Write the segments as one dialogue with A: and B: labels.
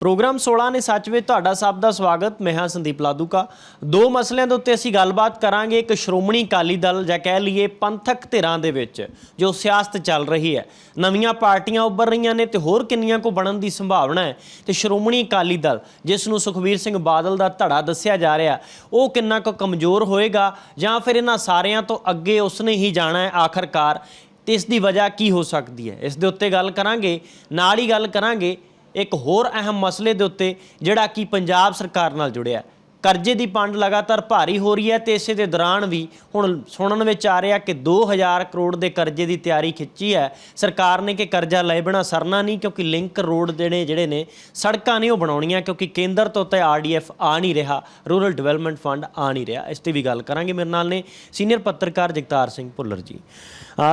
A: Programme 16 ਨੇ ਸੱਚ ਵਿੱਚ ਤੁਹਾਡਾ ਸਭ ਦਾ ਸਵਾਗਤ। ਮੈਂ ਹਾਂ ਸੰਦੀਪ ਲਾਦੂਕਾ। ਦੋ ਮਸਲਿਆਂ ਦੇ ਉੱਤੇ ਅਸੀਂ ਗੱਲਬਾਤ ਕਰਾਂਗੇ। ਇੱਕ ਸ਼੍ਰੋਮਣੀ ਅਕਾਲੀ ਦਲ, ਜਾਂ ਕਹਿ ਲਈਏ ਪੰਥਕ ਧਿਰਾਂ ਦੇ ਵਿੱਚ, ਜੋ ਸਿਆਸਤ ਚੱਲ ਰਹੀ ਹੈ। ਨਵੀਆਂ ਪਾਰਟੀਆਂ ਉੱਭਰ ਰਹੀਆਂ ਨੇ ਤੇ ਹੋਰ ਕਿੰਨੀਆਂ ਕੋ ਬਣਨ ਦੀ ਸੰਭਾਵਨਾ ਹੈ। ਤੇ ਸ਼੍ਰੋਮਣੀ ਅਕਾਲੀ ਦਲ, ਜਿਸ ਨੂੰ ਸੁਖਬੀਰ ਸਿੰਘ ਬਾਦਲ ਦਾ ਧੜਾ ਦੱਸਿਆ ਜਾ ਰਿਹਾ, ਉਹ ਕਿੰਨਾ ਕੁ ਕਮਜ਼ੋਰ ਹੋਏਗਾ? ਜਾਂ ਫਿਰ ਇਹਨਾਂ ਸਾਰਿਆਂ ਤੋਂ ਅੱਗੇ ਉਸਨੇ ਹੀ ਜਾਣਾ ਹੈ ਆਖਰਕਾਰ? ਤੇ ਇਸ ਦੀ ਵਜ੍ਹਾ ਕੀ ਹੋ ਸਕਦੀ ਹੈ? ਇਸ ਦੇ ਉੱਤੇ ਗੱਲ ਕਰਾਂਗੇ। ਨਾਲ ਹੀ ਗੱਲ ਕਰਾਂਗੇ ਇੱਕ ਹੋਰ ਅਹਿਮ ਮਸਲੇ ਦੇ ਉੱਤੇ ਜਿਹੜਾ ਕਿ ਪੰਜਾਬ ਸਰਕਾਰ ਨਾਲ ਜੁੜਿਆ ਕਰਜ਼ੇ ਦੀ ਪੰਡ ਲਗਾਤਾਰ ਭਾਰੀ ਹੋ ਰਹੀ ਹੈ ਤੇ ਇਸੇ ਦੇ ਦੌਰਾਨ ਵੀ ਹੁਣ ਸੁਣਨ ਵਿੱਚ ਆ ਰਿਹਾ ਕਿ 2000 ਕਰੋੜ ਦੇ ਕਰਜ਼ੇ ਦੀ ਤਿਆਰੀ ਖਿੱਚੀ ਹੈ। ਸਰਕਾਰ ਨੇ ਕਿ ਕਰਜ਼ਾ ਲਏ ਬਣਾ ਸਰਨਾ ਨਹੀਂ, ਕਿਉਂਕਿ ਲਿੰਕ ਰੋਡ ਦੇ ਜਿਹੜੇ ਨੇ, ਸੜਕਾਂ ਨੇ ਉਹ ਬਣਾਉਣੀਆਂ, ਕਿਉਂਕਿ ਕੇਂਦਰ ਤੋਂ ਤੇ ਆਰਡੀਐਫ ਆ ਨਹੀਂ ਰਿਹਾ, ਰੂਰਲ ਡਿਵੈਲਪਮੈਂਟ ਫੰਡ ਆ ਨਹੀਂ ਰਿਹਾ। ਇਸ ਤੇ ਵੀ ਗੱਲ ਕਰਾਂਗੇ ਮੇਰੇ ਨਾਲ ਨੇ ਸੀਨੀਅਰ ਪੱਤਰਕਾਰ ਜਗਤਾਰ ਸਿੰਘ ਭੁੱਲਰ ਜੀ।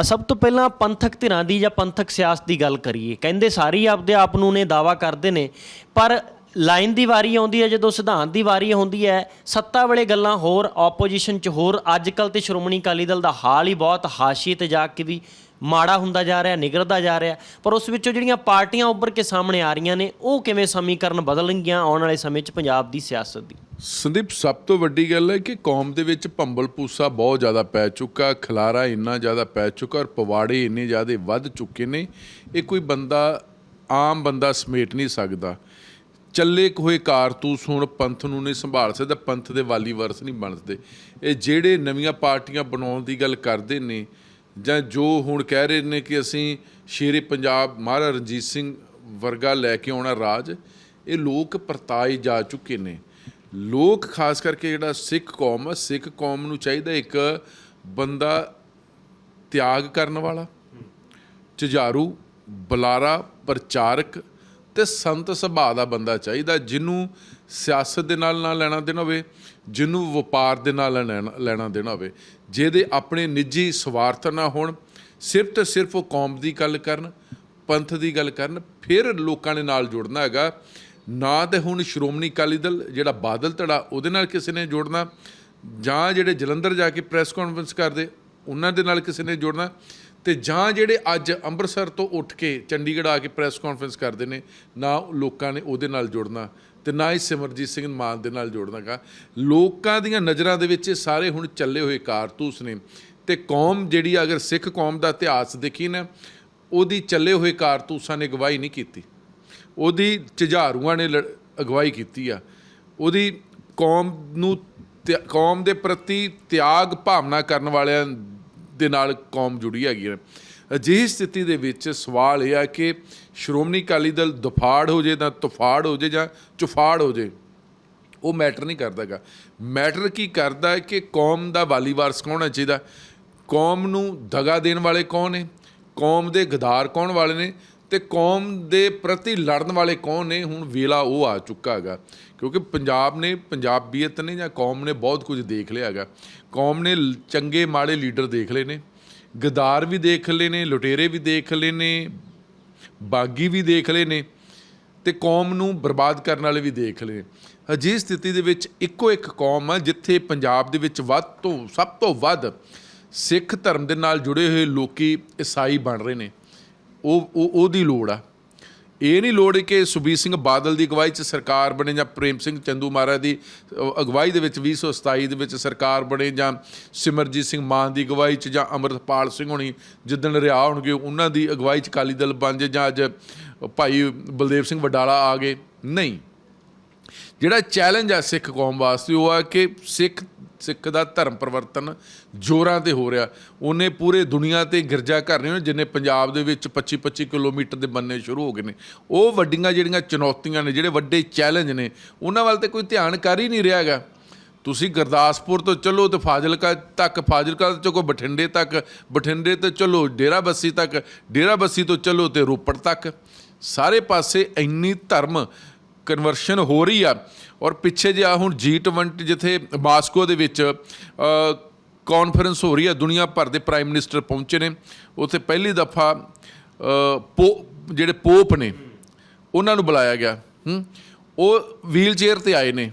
A: ਸਭ ਤੋਂ ਪਹਿਲਾਂ ਪੰਥਕ ਧਿਰਾਂ ਦੀ ਜਾਂ ਪੰਥਕ ਸਿਆਸਤ ਦੀ ਗੱਲ ਕਰੀਏ। ਕਹਿੰਦੇ ਸਾਰੇ ਹੀ ਆਪਦੇ ਆਪ ਨੂੰ ਨੇ ਦਾਵਾ ਕਰਦੇ ਨੇ, ਪਰ ਲਾਈਨ ਦੀ ਵਾਰੀ ਆਉਂਦੀ ਹੈ, ਜਦੋਂ ਸਿਧਾਂਤ ਦੀ ਵਾਰੀ ਹੁੰਦੀ ਹੈ, ਸੱਤਾ ਵੇਲੇ ਗੱਲਾਂ ਹੋਰ ਆਪੋਜੀਸ਼ਨ 'ਚ ਹੋਰ ਅੱਜ ਕੱਲ ਤੇ ਸ਼੍ਰੋਮਣੀ ਅਕਾਲੀ ਦਲ ਦਾ ਹਾਲ ਹੀ ਬਹੁਤ ਹਾਸ਼ੀਏ ਤੇ ਜਾ ਕੇ ਵੀ ਮਾੜਾ ਹੁੰਦਾ ਜਾ ਰਿਹਾ, ਨਿਗਰਦਾ ਜਾ ਰਿਹਾ, ਪਰ ਉਸ ਵਿੱਚੋਂ ਜਿਹੜੀਆਂ ਪਾਰਟੀਆਂ ਉੱਭਰ ਕੇ ਸਾਹਮਣੇ ਆ ਰਹੀਆਂ ਨੇ, ਉਹ ਕਿਵੇਂ ਸਮੀਕਰਨ ਬਦਲਣਗੀਆਂ ਆਉਣ ਵਾਲੇ ਸਮੇਂ 'ਚ ਪੰਜਾਬ ਦੀ ਸਿਆਸਤ ਦੀ?
B: ਸੰਦੀਪ, ਸਭ ਤੋਂ ਵੱਡੀ ਗੱਲ ਹੈ ਕਿ ਕੌਮ ਦੇ ਵਿੱਚ ਭੰਬਲ ਪੂਸਾ ਬਹੁਤ ਜ਼ਿਆਦਾ ਪੈ ਚੁੱਕਾ, ਖਲਾਰਾ ਇੰਨਾ ਜ਼ਿਆਦਾ ਪੈ ਚੁੱਕਾ ਔਰ ਪਵਾੜੇ ਇੰਨੇ ਜ਼ਿਆਦਾ ਵੱਧ ਚੁੱਕੇ ਨੇ, ਇਹ ਕੋਈ ਬੰਦਾ, ਆਮ ਬੰਦਾ ਸਮੇਟ ਨਹੀਂ ਸਕਦਾ। ਚੱਲੇ ਹੋਏ ਕਾਰਤੂਸ ਹੁਣ ਪੰਥ ਨੂੰ ਨਹੀਂ ਸੰਭਾਲ ਸਕਦਾ, ਪੰਥ ਦੇ ਵਾਲੀ ਵਰਸ ਨਹੀਂ ਬਣ ਸਕਦੇ ਇਹ ਜਿਹੜੇ ਨਵੀਆਂ ਪਾਰਟੀਆਂ ਬਣਾਉਣ ਦੀ ਗੱਲ ਕਰਦੇ ਨੇ, ਜਾਂ ਜੋ ਹੁਣ ਕਹਿ ਰਹੇ ਨੇ ਕਿ ਅਸੀਂ ਸ਼ੇਰੇ ਪੰਜਾਬ ਮਹਾਰਾਜਾ ਰਣਜੀਤ ਸਿੰਘ ਵਰਗਾ ਲੈ ਕੇ ਆਉਣਾ ਰਾਜ, ਇਹ ਲੋਕ ਪਰਤਾਏ ਜਾ ਚੁੱਕੇ ਨੇ। ਲੋਕ ਖਾਸ ਕਰਕੇ ਜਿਹੜਾ ਸਿੱਖ ਕੌਮ ਆ, ਸਿੱਖ ਕੌਮ ਨੂੰ ਚਾਹੀਦਾ ਇੱਕ ਬੰਦਾ ਤਿਆਗ ਕਰਨ ਵਾਲਾ, ਝੁਝਾਰੂ, ਬੁਲਾਰਾ, ਪ੍ਰਚਾਰਕ ਤੇ ਸੰਤ ਸੁਭਾਅ ਦਾ ਬੰਦਾ ਚਾਹੀਦਾ, ਜਿਹਨੂੰ ਸਿਆਸਤ ਦੇ ਨਾਲ ਨਾ ਲੈਣਾ ਦੇਣਾ ਹੋਵੇ, ਜਿਹਨੂੰ ਵਪਾਰ ਦੇ ਨਾਲ ਲੈਣਾ ਲੈਣਾ ਦੇਣਾ ਹੋਵੇ, ਜਿਹਦੇ ਆਪਣੇ ਨਿੱਜੀ ਸਵਾਰਥ ਨਾ ਹੋਣ, ਸਿਰਫ ਤੇ ਸਿਰਫ ਉਹ ਕੌਮ ਦੀ ਗੱਲ ਕਰਨ, ਪੰਥ ਦੀ ਗੱਲ ਕਰਨ, ਫਿਰ ਲੋਕਾਂ ਦੇ ਨਾਲ ਜੁੜਨਾ ਹੈਗਾ। ਨਾ ਤੇ ਹੁਣ ਸ਼੍ਰੋਮਣੀ ਅਕਾਲੀ ਦਲ, ਜਿਹੜਾ ਬਾਦਲ ਧੜਾ, ਉਹਦੇ ਨਾਲ ਕਿਸੇ ਨੇ ਜੁੜਨਾ, ਜਾਂ ਜਿਹੜੇ ਜਲੰਧਰ ਜਾ ਕੇ ਪ੍ਰੈਸ ਕਾਨਫਰੰਸ ਕਰਦੇ, ਉਹਨਾਂ ਦੇ ਨਾਲ ਕਿਸੇ ਨੇ ਜੁੜਨਾ। ਤੇ ਜਾਂ ਜਿਹੜੇ ਅੱਜ ਅੰਮ੍ਰਿਤਸਰ ਤੋਂ ਉੱਠ ਕੇ ਚੰਡੀਗੜ੍ਹ ਆ ਕੇ ਪ੍ਰੈਸ ਕਾਨਫਰੰਸ ਕਰਦੇ ਨੇ, ਨਾ ਲੋਕਾਂ ਨੇ ਉਹਦੇ ਨਾਲ ਜੁੜਨਾ ਤੇ ਨਾ ਹੀ ਸਿਮਰਜੀਤ ਸਿੰਘ ਮਾਨ ਦੇ ਨਾਲ ਜੋੜਨਾਗਾ ਲੋਕਾਂ ਦੀਆਂ ਨਜ਼ਰਾਂ ਦੇ ਵਿੱਚ ਇਹ ਸਾਰੇ ਹੁਣ ਚੱਲੇ ਹੋਏ ਕਾਰਤੂਸ ਨੇ ਤੇ ਕੌਮ ਜਿਹੜੀ ਅਗਰ ਸਿੱਖ ਕੌਮ ਦਾ ਇਤਿਹਾਸ ਦੇਖੀ ਨਾ, ਉਹਦੀ ਚੱਲੇ ਹੋਏ ਕਾਰਤੂਸਾਂ ਨੇ ਗਵਾਹੀ ਨਹੀਂ ਕੀਤੀ। ਉਹਦੀ ਝੁਝਾਰੂਆਂ ਨੇ ਲੜ- ਅਗਵਾਈ ਕੀਤੀ ਆ। ਉਹਦੀ ਕੌਮ ਨੂੰ ਤਿਆ- ਕੌਮ ਦੇ ਪ੍ਰਤੀ ਤਿਆਗ ਭਾਵਨਾ ਕਰਨ ਵਾਲਿਆਂ ਦੇ ਨਾਲ ਕੌਮ ਜੁੜੀ ਹੈਗੀ ਹੈ। ਅਜਿਹੀ ਸਥਿਤੀ ਦੇ ਵਿੱਚ ਸਵਾਲ ਇਹ ਆ ਕਿ ਸ਼੍ਰੋਮਣੀ ਅਕਾਲੀ ਦਲ ਦੁਫਾੜ ਹੋ ਜੇ ਤਾਂ ਤੁਫਾੜ ਹੋ ਜੇ ਜਾਂ ਚੁਫਾੜ ਹੋ ਜੇ, ਉਹ ਮੈਟਰ ਨਹੀਂ ਕਰਦਾਗਾ ਮੈਟਰ ਕੀ ਕਰਦਾ ਹੈ ਕਿ ਕੌਮ ਦਾ ਵਾਲੀ ਵਾਰਸ ਕੌਣ ਹੋਣਾ ਚਾਹੀਦਾ ਕੌਮ ਨੂੰ ਦਗਾ ਦੇਣ ਵਾਲੇ ਕੌਣ ਨੇ? ਕੌਮ ਦੇ ਗਦਾਰ ਕੌਣ ਵਾਲੇ ਨੇ? ਤੇ ਕੌਮ ਦੇ ਪ੍ਰਤੀ ਲੜਨ ਵਾਲੇ ਕੌਣ ਨੇ? ਹੁਣ ਵੇਲਾ ਉਹ ਆ ਚੁੱਕਾ ਹੈਗਾ, ਕਿਉਂਕਿ ਪੰਜਾਬ ਨੇ, ਪੰਜਾਬੀਅਤ ਨੇ ਜਾਂ ਕੌਮ ਨੇ ਬਹੁਤ ਕੁਝ ਦੇਖ ਲਿਆ ਹੈਗਾ। ਕੌਮ ਨੇ ਚੰਗੇ ਮਾੜੇ ਲੀਡਰ ਦੇਖ ਲਏ ਨੇ, ਗਦਾਰ ਵੀ ਦੇਖ ਲਏ ਨੇ, ਲੁਟੇਰੇ ਵੀ ਦੇਖ ਲਏ ਨੇ, ਬਾਗੀ ਵੀ ਦੇਖ ਲਏ ਨੇ ਤੇ ਕੌਮ ਨੂੰ ਬਰਬਾਦ ਕਰਨ ਵਾਲੇ ਵੀ ਦੇਖ ਲਏ। ਅਜਿਹੀ ਸਥਿਤੀ ਦੇ ਵਿੱਚ ਇੱਕੋ ਇੱਕ ਕੌਮ ਆ, ਜਿੱਥੇ ਪੰਜਾਬ ਦੇ ਵਿੱਚ ਵੱਧ ਤੋਂ, ਸਭ ਤੋਂ ਵੱਧ ਸਿੱਖ ਧਰਮ ਦੇ ਨਾਲ ਜੁੜੇ ਹੋਏ ਲੋਕੀ ਈਸਾਈ ਬਣ ਰਹੇ ਨੇ। ਉਹ ਉਹ, ਉਹਦੀ ਲੋੜ ਆ। ਇਹ ਨਹੀਂ ਲੋੜ ਕਿ ਸੁਬੀਰ ਸਿੰਘ ਬਾਦਲ ਦੀ ਅਗਵਾਈ 'ਚ ਸਰਕਾਰ ਬਣੇ ਜਾਂ ਪ੍ਰੇਮ ਸਿੰਘ ਚੰਦੂ ਮਹਾਰਾਜ ਦੀ ਅਗਵਾਈ ਦੇ ਵਿੱਚ 2027 ਦੇ ਵਿੱਚ ਸਰਕਾਰ ਬਣੇ ਜਾਂ ਸਿਮਰਜੀਤ ਸਿੰਘ ਮਾਨ ਦੀ ਅਗਵਾਈ 'ਚ ਜਾਂ ਅਮਰਤਪਾਲ ਸਿੰਘ ਹੋਣੀ ਜਿੱਦਣ ਰਿਹਾ ਹੋਣਗੇ, ਉਹਨਾਂ ਦੀ ਅਗਵਾਈ 'ਚ ਅਕਾਲੀ ਦਲ ਬਣ ਜੇ ਜਾਂ ਅੱਜ ਭਾਈ ਬਲਦੇਵ ਸਿੰਘ ਵਡਾਲਾ ਆ ਗਏ। ਨਹੀਂ। ਜਿਹੜਾ ਚੈਲੰਜ ਆ ਸਿੱਖ ਕੌਮ ਵਾਸਤੇ, ਉਹ ਆ ਕਿ ਸਿੱਖ ਸਿੱਖ ਦਾ ਧਰਮ ਪਰਿਵਰਤਨ ਜੋਰਾਂ ਤੇ ਹੋ ਰਿਹਾ। ਉਹਨੇ ਪੂਰੇ ਦੁਨੀਆ ਤੇ ਗਿਰਜਾ ਘਰ ਨੇ, ਜਿੰਨੇ ਪੰਜਾਬ ਦੇ ਵਿੱਚ 25 25 ਕਿਲੋਮੀਟਰ ਦੇ ਬੰਨੇ ਸ਼ੁਰੂ ਹੋ ਗਏ ਨੇ। ਉਹ ਵੱਡੀਆਂ ਜਿਹੜੀਆਂ ਚੁਣੌਤੀਆਂ ਨੇ, ਜਿਹੜੇ ਵੱਡੇ ਚੈਲੰਜ ਨੇ, ਉਹਨਾਂ ਵੱਲ ਤੇ ਕੋਈ ਧਿਆਨ ਕਰ ਹੀ ਨਹੀਂ ਰਿਹਾ ਹੈਗਾ। ਤੁਸੀਂ ਗੁਰਦਾਸਪੁਰ ਤੋਂ ਚੱਲੋ ਤੇ ਫਾਜ਼ਿਲਕਾ ਤੱਕ, ਫਾਜ਼ਿਲਕਾ ਤੋਂ ਚਲੋ ਬਠਿੰਡੇ ਤੱਕ, ਬਠਿੰਡੇ ਤੋਂ ਚੱਲੋ ਡੇਰਾ ਬੱਸੀ ਤੱਕ, ਡੇਰਾ ਬੱਸੀ ਤੋਂ ਚੱਲੋ ਤੇ ਰੋਪੜ ਤੱਕ। ਸਾਰੇ ਪਾਸੇ ਇੰਨੀ ਧਰਮ ਕਨਵਰਸ਼ਨ ਹੋ ਰਹੀ ਆ। ਔਰ ਪਿੱਛੇ ਜਿਹਾ ਹੁਣ G20 ਜਿੱਥੇ ਮਾਸਕੋ ਦੇ ਵਿੱਚ ਕਾਨਫਰੰਸ ਹੋ ਰਹੀ ਆ, ਦੁਨੀਆ ਭਰ ਦੇ ਪ੍ਰਾਈਮ ਮਿਨਿਸਟਰ ਪਹੁੰਚੇ ਨੇ। ਉੱਥੇ ਪਹਿਲੀ ਦਫਾ ਪੋ, ਜਿਹੜੇ ਪੋਪ ਨੇ, ਉਹਨਾਂ ਨੂੰ ਬੁਲਾਇਆ ਗਿਆ। ਉਹ ਵੀਲ ਚੇਅਰ ਤੇ ਆਏ ਨੇ।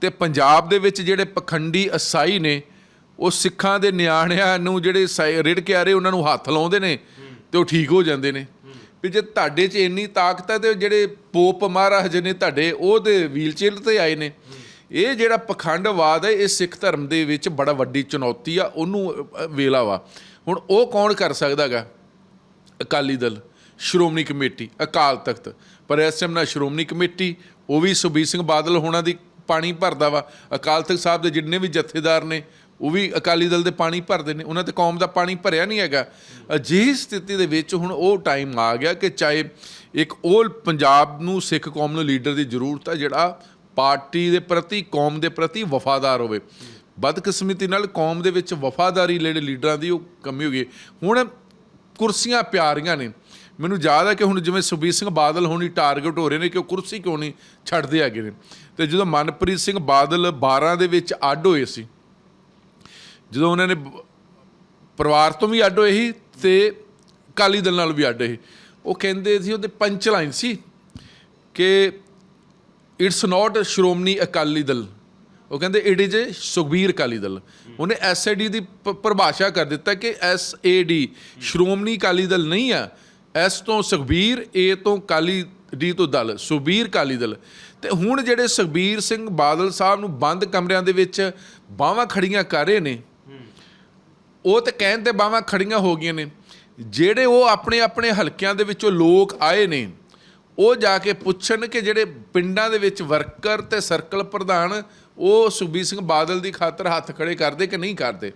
B: ਤੇ ਪੰਜਾਬ ਦੇ ਵਿੱਚ ਜਿਹੜੇ ਪਖੰਡੀ ਅਸਾਈ ਨੇ, ਉਹ ਸਿੱਖਾਂ ਦੇ ਨਿਆਣਿਆਂ ਨੂੰ ਜਿਹੜੇ ਸਾਈ- ਰਿੜ ਕੇ ਆ ਰਹੇ, ਉਹਨਾਂ ਨੂੰ ਹੱਥ ਲਾਉਂਦੇ ਨੇ ਤੇ ਉਹ ਠੀਕ ਹੋ ਜਾਂਦੇ ਨੇ। ਵੀ ਜੇ ਤੁਹਾਡੇ 'ਚ ਇੰਨੀ ਤਾਕਤ ਹੈ ਤੇ ਜਿਹੜੇ ਪੋਪ ਮਹਾਰਾਜ ਨੇ ਤੁਹਾਡੇ ਉਹਦੇ ਵੀਲਚੇਅਰ ਤੇ ਆਏ ਨੇ। ਇਹ ਜਿਹੜਾ ਪਖੰਡਵਾਦ ਹੈ, ਇਹ ਸਿੱਖ ਧਰਮ ਦੇ ਵਿੱਚ ਬੜਾ ਵੱਡੀ ਚੁਣੌਤੀ ਆ, ਉਹਨੂੰ ਵੇਲਾ ਵਾ। ਹੁਣ ਉਹ ਕੌਣ ਕਰ ਸਕਦਾਗਾ ਅਕਾਲੀ ਦਲ, ਸ਼੍ਰੋਮਣੀ ਕਮੇਟੀ, ਅਕਾਲ ਤਖਤ। ਪਰ ਇਸ ਟਾਈਮ ਨਾਲ ਸ਼੍ਰੋਮਣੀ ਕਮੇਟੀ, ਉਹ ਵੀ ਸੁਖਬੀਰ ਸਿੰਘ ਬਾਦਲ ਹੋਣਾ ਦੀ ਪਾਣੀ ਭਰਦਾ ਵਾ। ਅਕਾਲ ਤਖਤ ਸਾਹਿਬ ਦੇ ਜਿੰਨੇ ਵੀ ਜਥੇਦਾਰ ਨੇ ਉਹ ਵੀ ਅਕਾਲੀ ਦਲ ਦੇ ਪਾਣੀ ਭਰਦੇ ਨੇ, ਉਹਨਾਂ ਤੇ ਕੌਮ ਦਾ ਪਾਣੀ ਭਰਿਆ ਨਹੀਂ ਹੈਗਾ। ਅਜਿਹੀ ਸਥਿਤੀ ਦੇ ਵਿੱਚ ਹੁਣ ਉਹ ਟਾਈਮ ਆ ਗਿਆ ਕਿ ਚਾਹੇ ਇੱਕ ਉਹ ਪੰਜਾਬ ਨੂੰ, ਸਿੱਖ ਕੌਮ ਨੂੰ ਲੀਡਰ ਦੀ ਜ਼ਰੂਰਤ ਹੈ ਜਿਹੜਾ ਪਾਰਟੀ ਦੇ ਪ੍ਰਤੀ, ਕੌਮ ਦੇ ਪ੍ਰਤੀ ਵਫਾਦਾਰ ਹੋਵੇ। ਬਦਕਿਸਮਤੀ ਨਾਲ ਕੌਮ ਦੇ ਵਿੱਚ ਵਫਾਦਾਰੀ ਜਿਹੜੇ ਲੀਡਰਾਂ ਦੀ ਉਹ ਕਮੀ ਹੋ ਗਈ। ਹੁਣ ਕੁਰਸੀਆਂ ਪਿਆਰੀਆਂ ਨੇ। ਮੈਨੂੰ ਯਾਦ ਹੈ ਕਿ ਹੁਣ ਜਿਵੇਂ ਸੁਖਬੀਰ ਸਿੰਘ ਬਾਦਲ ਹੋਣੀ ਟਾਰਗੇਟ ਹੋ ਰਹੇ ਨੇ ਕਿ ਉਹ ਕੁਰਸੀ ਕਿਉਂ ਨਹੀਂ ਛੱਡਦੇ ਹੈਗੇ ਨੇ। ਤੇ ਜਦੋਂ ਮਨਪ੍ਰੀਤ ਸਿੰਘ ਬਾਦਲ 12 ਦੇ ਵਿੱਚ ਅੱਡ ਹੋਏ ਸੀ ਜਦੋਂ ਉਹਨਾਂ ਨੇ ਪਰਿਵਾਰ ਤੋਂ ਵੀ ਅੱਡ ਹੋਏ ਸੀ ਤੇ ਕਾਲੀ ਦਲ ਨਾਲ ਵੀ ਅੱਡ ਹੋਏ ਉਹ ਕਹਿੰਦੇ ਸੀ ਉਹਦੇ ਪੰਚ ਲਾਈਨ ਸੀ ਕਿ ਇਟਸ ਨਾਟ ਸ਼੍ਰੋਮਣੀ ਅਕਾਲੀ ਦਲ। ਉਹ ਕਹਿੰਦੇ it is a Sukhbir Akali Dal. ਉਹਨੇ ਐਸਏਡੀ ਦੀ ਪ- ਪਰਿਭਾਸ਼ਾ ਕਰ ਦਿੱਤਾ ਕਿ ਐਸਏਡੀ ਸ਼੍ਰੋਮਣੀ ਅਕਾਲੀ ਦਲ ਨਹੀਂ ਆ। ਐਸ ਤੋਂ ਸੁਖਬੀਰ ਏ ਤੋਂ ਕਾਲੀ ਡੀ ਤੋਂ ਦਲ। ਸੁਖਬੀਰ ਅਕਾਲੀ ਦਲ। ਤੇ ਹੁਣ ਜਿਹੜੇ ਸੁਖਬੀਰ ਸਿੰਘ ਬਾਦਲ ਸਾਹਿਬ ਨੂੰ ਬੰਦ ਕਮਰਿਆਂ ਦੇ ਵਿੱਚ ਬਾਹਾਂ ਖੜੀਆਂ ਕਰ ਰਹੇ ਨੇ ਉਹ ਤੇ ਕਹਿਣ ਤੇ ਬਾਹਾਂ ਖੜੀਆਂ ਹੋ ਗਈਆਂ ਨੇ। ਜਿਹੜੇ ਉਹ ਆਪਣੇ ਆਪਣੇ ਹਲਕਿਆਂ ਦੇ ਵਿੱਚੋਂ ਲੋਕ ਆਏ ਨੇ, ਉਹ ਜਾ ਕੇ ਪੁੱਛਣ ਕਿ ਜਿਹੜੇ ਪਿੰਡਾਂ ਦੇ ਵਿੱਚ ਵਰਕਰ ਤੇ ਸਰਕਲ ਪ੍ਰਧਾਨ, ਉਹ ਸੁਖਬੀਰ ਸਿੰਘ ਬਾਦਲ ਦੀ ਖਾਤਰ ਹੱਥ ਖੜੇ ਕਰਦੇ ਕਿ ਨਹੀਂ ਕਰਦੇ?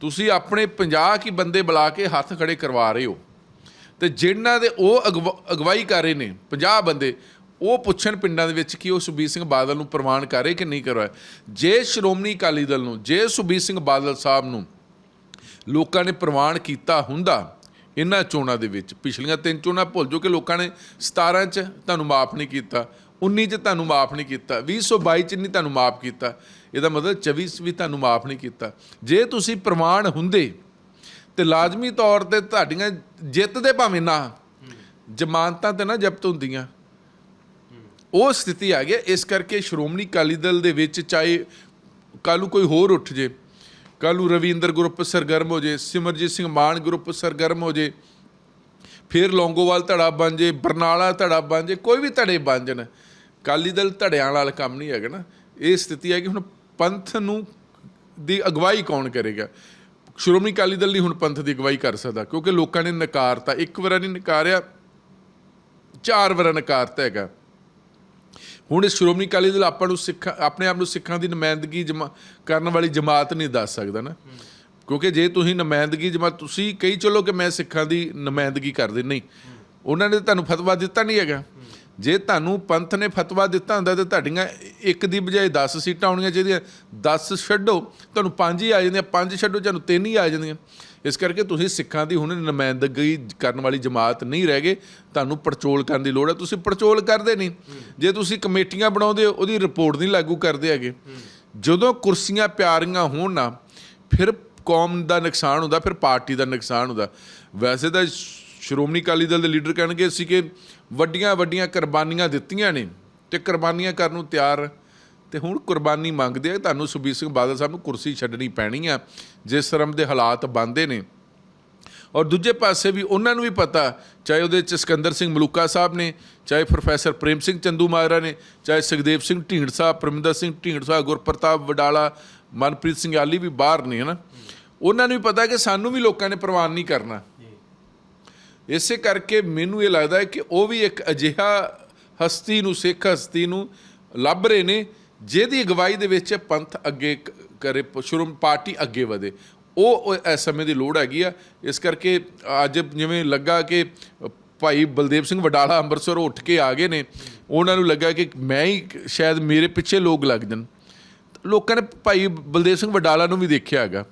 B: ਤੁਸੀਂ ਆਪਣੇ 50 ਕੀ ਬੰਦੇ ਬੁਲਾ ਕੇ ਹੱਥ ਖੜੇ ਕਰਵਾ ਰਹੇ ਹੋ। ਤੇ ਜਿਨ੍ਹਾਂ ਦੇ ਉਹ ਅਗਵਾ- ਅਗਵਾਈ ਕਰ ਰਹੇ ਨੇ 50 ਬੰਦੇ, ਉਹ ਪੁੱਛਣ ਪਿੰਡਾਂ ਦੇ ਵਿੱਚ ਕਿ ਉਹ ਸੁਖਬੀਰ ਸਿੰਘ ਬਾਦਲ ਨੂੰ ਪ੍ਰਮਾਣ ਕਰ ਰਹੇ ਕਿ ਨਹੀਂ ਕਰਵਾਇਆ ਜੇ ਸ਼੍ਰੋਮਣੀ ਅਕਾਲੀ ਦਲ ਨੂੰ, ਜੇ ਸੁਖਬੀਰ ਸਿੰਘ ਬਾਦਲ ਸਾਹਿਬ ਨੂੰ ਲੋਕਾਂ ਨੇ ਪ੍ਰਵਾਨ ਕੀਤਾ ਹੁੰਦਾ। ਇਹਨਾਂ ਚੋਣਾਂ ਦੇ ਵਿੱਚ ਪਿਛਲੀਆਂ ਤਿੰਨ ਚੋਣਾਂ ਭੁੱਲ ਜੋ ਕਿ ਲੋਕਾਂ ਨੇ 17 ਚ ਤੁਹਾਨੂੰ ਮਾਫ ਨਹੀਂ ਕੀਤਾ 19 ਚ ਤੁਹਾਨੂੰ ਮਾਫ ਨਹੀਂ ਕੀਤਾ 2022 ਚ ਨਹੀਂ ਤੁਹਾਨੂੰ ਮਾਫ ਕੀਤਾ। ਇਹਦਾ ਮਤਲਬ 24 ਚ ਵੀ ਤੁਹਾਨੂੰ ਮਾਫ ਨਹੀਂ ਕੀਤਾ। ਜੇ ਤੁਸੀਂ ਪ੍ਰਮਾਣ ਹੁੰਦੇ ਤੇ ਲਾਜ਼ਮੀ ਤੌਰ ਤੇ ਤੁਹਾਡੀਆਂ ਜਿੱਤ ਦੇ ਭਾਵੇਂ ਨਾ, ਜ਼ਮਾਨਤਾਂ ਤੇ ਨਾ ਜ਼ਬਤ ਹੁੰਦੀਆਂ। ਉਹ ਸਥਿਤੀ ਆ ਗਿਆ ਇਸ ਕਰਕੇ ਸ਼੍ਰੋਮਣੀ ਅਕਾਲੀ ਦਲ ਦੇ ਵਿੱਚ ਚਾਹੇ ਕੱਲ੍ਹ ਨੂੰ ਕੋਈ ਹੋਰ ਉੱਠ ਜੇ ਕੱਲ੍ਹ ਨੂੰ ਰਵਿੰਦਰ ਗਰੁੱਪ ਸਰਗਰਮ ਹੋ ਜੇ, ਸਿਮਰਜੀਤ ਸਿੰਘ ਮਾਨ ਗਰੁੱਪ ਸਰਗਰਮ ਹੋ ਜੇ, ਫਿਰ ਲੌਂਗੋਵਾਲ ਧੜਾ ਬਣ ਜੇ, ਬਰਨਾਲਾ ਧੜਾ ਬਣ ਜੇ, ਕੋਈ ਵੀ ਧੜੇ ਬਣ ਜਾਣ। ਅਕਾਲੀ ਦਲ ਧੜਿਆਂ ਨਾਲ ਕੰਮ ਨਹੀਂ ਹੈਗਾ ਨਾ। ਇਹ ਸਥਿਤੀ ਹੈ ਕਿ ਹੁਣ ਪੰਥ ਨੂੰ ਦੀ ਅਗਵਾਈ ਕੌਣ ਕਰੇਗਾ? ਸ਼੍ਰੋਮਣੀ ਅਕਾਲੀ ਦਲ ਨਹੀਂ ਹੁਣ ਪੰਥ ਦੀ ਅਗਵਾਈ ਕਰ ਸਕਦਾ, ਕਿਉਂਕਿ ਲੋਕਾਂ ਨੇ ਨਕਾਰਤਾ, ਇੱਕ ਵਾਰ ਨਹੀਂ ਨਕਾਰਿਆ, ਚਾਰ ਵਾਰ ਨਕਾਰਤਾ ਹੈਗਾ। ਹੁਣ ਇਹ ਸ਼੍ਰੋਮਣੀ ਅਕਾਲੀ ਦਲ ਆਪਾਂ ਨੂੰ ਸਿੱਖਾਂ ਆਪਣੇ ਆਪ ਨੂੰ ਸਿੱਖਾਂ ਦੀ ਨੁਮਾਇੰਦਗੀ ਜਮਾ ਕਰਨ ਵਾਲੀ ਜਮਾਤ ਨਹੀਂ ਦੱਸ ਸਕਦਾ ਨਾ। ਕਿਉਂਕਿ ਜੇ ਤੁਸੀਂ ਨੁਮਾਇੰਦਗੀ ਜਮਾਤ ਤੁਸੀਂ ਕਹੀ ਚਲੋ ਕਿ ਮੈਂ ਸਿੱਖਾਂ ਦੀ ਨੁਮਾਇੰਦਗੀ ਕਰਦੇ, ਨਹੀਂ। ਉਹਨਾਂ ਨੇ ਤੁਹਾਨੂੰ ਫਤਵਾ ਦਿੱਤਾ ਨਹੀਂ ਹੈਗਾ। ਜੇ ਤੁਹਾਨੂੰ ਪੰਥ ਨੇ ਫਤਵਾ ਦਿੱਤਾ ਹੁੰਦਾ ਤੇ ਤੁਹਾਡੀਆਂ ਇੱਕ ਦੀ ਬਜਾਏ 10 ਸੀਟਾਂ ਆਉਣੀਆਂ ਚਾਹੀਦੀਆਂ। 10 ਛੱਡੋ, ਤੁਹਾਨੂੰ ਪੰਜ ਹੀ ਆ ਜਾਂਦੀਆਂ। ਪੰਜ ਛੱਡੋ, ਤੁਹਾਨੂੰ ਤਿੰਨ ਹੀ ਆ ਜਾਂਦੀਆਂ। ਇਸ ਕਰਕੇ ਤੁਸੀਂ ਸਿੱਖਾਂ ਦੀ ਹੁਣ ਨੁਮਾਇੰਦਗੀ ਕਰਨ ਵਾਲੀ ਜਮਾਤ ਨਹੀਂ ਰਹਿ ਗਏ, ਤੁਹਾਨੂੰ ਪੜਚੋਲ ਕਰਨ ਦੀ ਲੋੜ ਹੈ। ਤੁਸੀਂ ਪੜਚੋਲ ਕਰਦੇ ਨਹੀਂ। ਜੇ ਤੁਸੀਂ ਕਮੇਟੀਆਂ ਬਣਾਉਂਦੇ ਹੋ, ਉਹਦੀ ਰਿਪੋਰਟ ਨਹੀਂ ਲਾਗੂ ਕਰਦੇ ਹੈਗੇ। ਜਦੋਂ ਕੁਰਸੀਆਂ ਪਿਆਰੀਆਂ ਹੋਣ ਨਾ, ਫਿਰ ਕੌਮ ਦਾ ਨੁਕਸਾਨ ਹੁੰਦਾ, ਫਿਰ ਪਾਰਟੀ ਦਾ ਨੁਕਸਾਨ ਹੁੰਦਾ। ਵੈਸੇ ਤਾਂ ਸ਼੍ਰੋਮਣੀ ਅਕਾਲੀ ਦਲ ਦੇ ਲੀਡਰ ਕਹਿਣਗੇ ਸੀ ਕਿ ਵੱਡੀਆਂ ਵੱਡੀਆਂ ਕੁਰਬਾਨੀਆਂ ਦਿੱਤੀਆਂ ਨੇ ਤੇ ਕੁਰਬਾਨੀਆਂ ਕਰਨ ਨੂੰ ਤਿਆਰ ਤੇ ਹੁਣ ਕੁਰਬਾਨੀ ਮੰਗਦੇ ਆ, ਤੁਹਾਨੂੰ ਸੁਖਬੀਰ ਸਿੰਘ ਬਾਦਲ ਸਾਹਿਬ ਨੂੰ ਕੁਰਸੀ ਛੱਡਣੀ ਪੈਣੀ ਆ, ਜਿਸ ਤਰ੍ਹਾਂ ਦੇ ਹਾਲਾਤ ਬਣਦੇ ਨੇ। ਔਰ ਦੂਜੇ ਪਾਸੇ ਵੀ ਉਹਨਾਂ ਨੂੰ ਵੀ ਪਤਾ, ਚਾਹੇ ਉਹਦੇ ਚ ਸਿਕੰਦਰ ਸਿੰਘ ਮਲੂਕਾ ਸਾਹਿਬ ਨੇ, ਚਾਹੇ ਪ੍ਰੋਫੈਸਰ ਪ੍ਰੇਮ ਸਿੰਘ ਚੰਦੂ ਮਾਜਰਾ ਨੇ, ਚਾਹੇ ਸੁਖਦੇਵ ਸਿੰਘ ਢੀਂਡਸਾ ਪਰਮਿੰਦਰ ਸਿੰਘ ਢੀਂਡਸਾ ਗੁਰਪ੍ਰਤਾਪ ਵਡਾਲਾ, ਮਨਪ੍ਰੀਤ ਸਿੰਘ ਆਲੀ ਵੀ ਬਾਹਰ ਨੇ, ਹਨਾ। ਉਹਨਾਂ ਨੂੰ ਵੀ ਪਤਾ ਕਿ ਸਾਨੂੰ ਵੀ ਲੋਕਾਂ ਨੇ ਪ੍ਰਵਾਨ ਨਹੀਂ ਕਰਨਾ। ਇਸੇ ਕਰਕੇ ਮੈਨੂੰ ਇਹ ਲੱਗਦਾ ਹੈ ਕਿ ਉਹ ਵੀ ਇੱਕ ਅਜਿਹਾ ਹਸਤੀ ਨੂੰ, ਸਿੱਖ ਹਸਤੀ ਨੂੰ ਲੱਭ ਰਹੇ ਨੇ ਜਿਹਦੀ ਅਗਵਾਈ ਦੇ ਵਿੱਚ ਪੰਥ ਅੱਗੇ ਕਰੇ ਸ਼ੁਰੂ ਪਾਰਟੀ ਅੱਗੇ ਵਧੇ। ਉਹ ਉਹ ਇਸ ਸਮੇਂ ਦੀ ਲੋੜ ਹੈਗੀ ਆ। ਇਸ ਕਰਕੇ ਅੱਜ ਜਿਵੇਂ ਲੱਗਾ ਕਿ ਭਾਈ ਬਲਦੇਵ ਸਿੰਘ ਵਡਾਲਾ ਅੰਮ੍ਰਿਤਸਰ ਉੱਠ ਕੇ ਆ ਗਏ ਨੇ, ਉਹਨਾਂ ਨੂੰ ਲੱਗਾ ਕਿ ਮੈਂ ਹੀ ਸ਼ਾਇਦ ਮੇਰੇ ਪਿੱਛੇ ਲੋਕ ਲੱਗ ਜਾਣ। ਲੋਕਾਂ ਨੇ ਭਾਈ ਬਲਦੇਵ ਸਿੰਘ ਵਡਾਲਾ ਨੂੰ ਵੀ ਦੇਖਿਆ ਹੈਗਾ।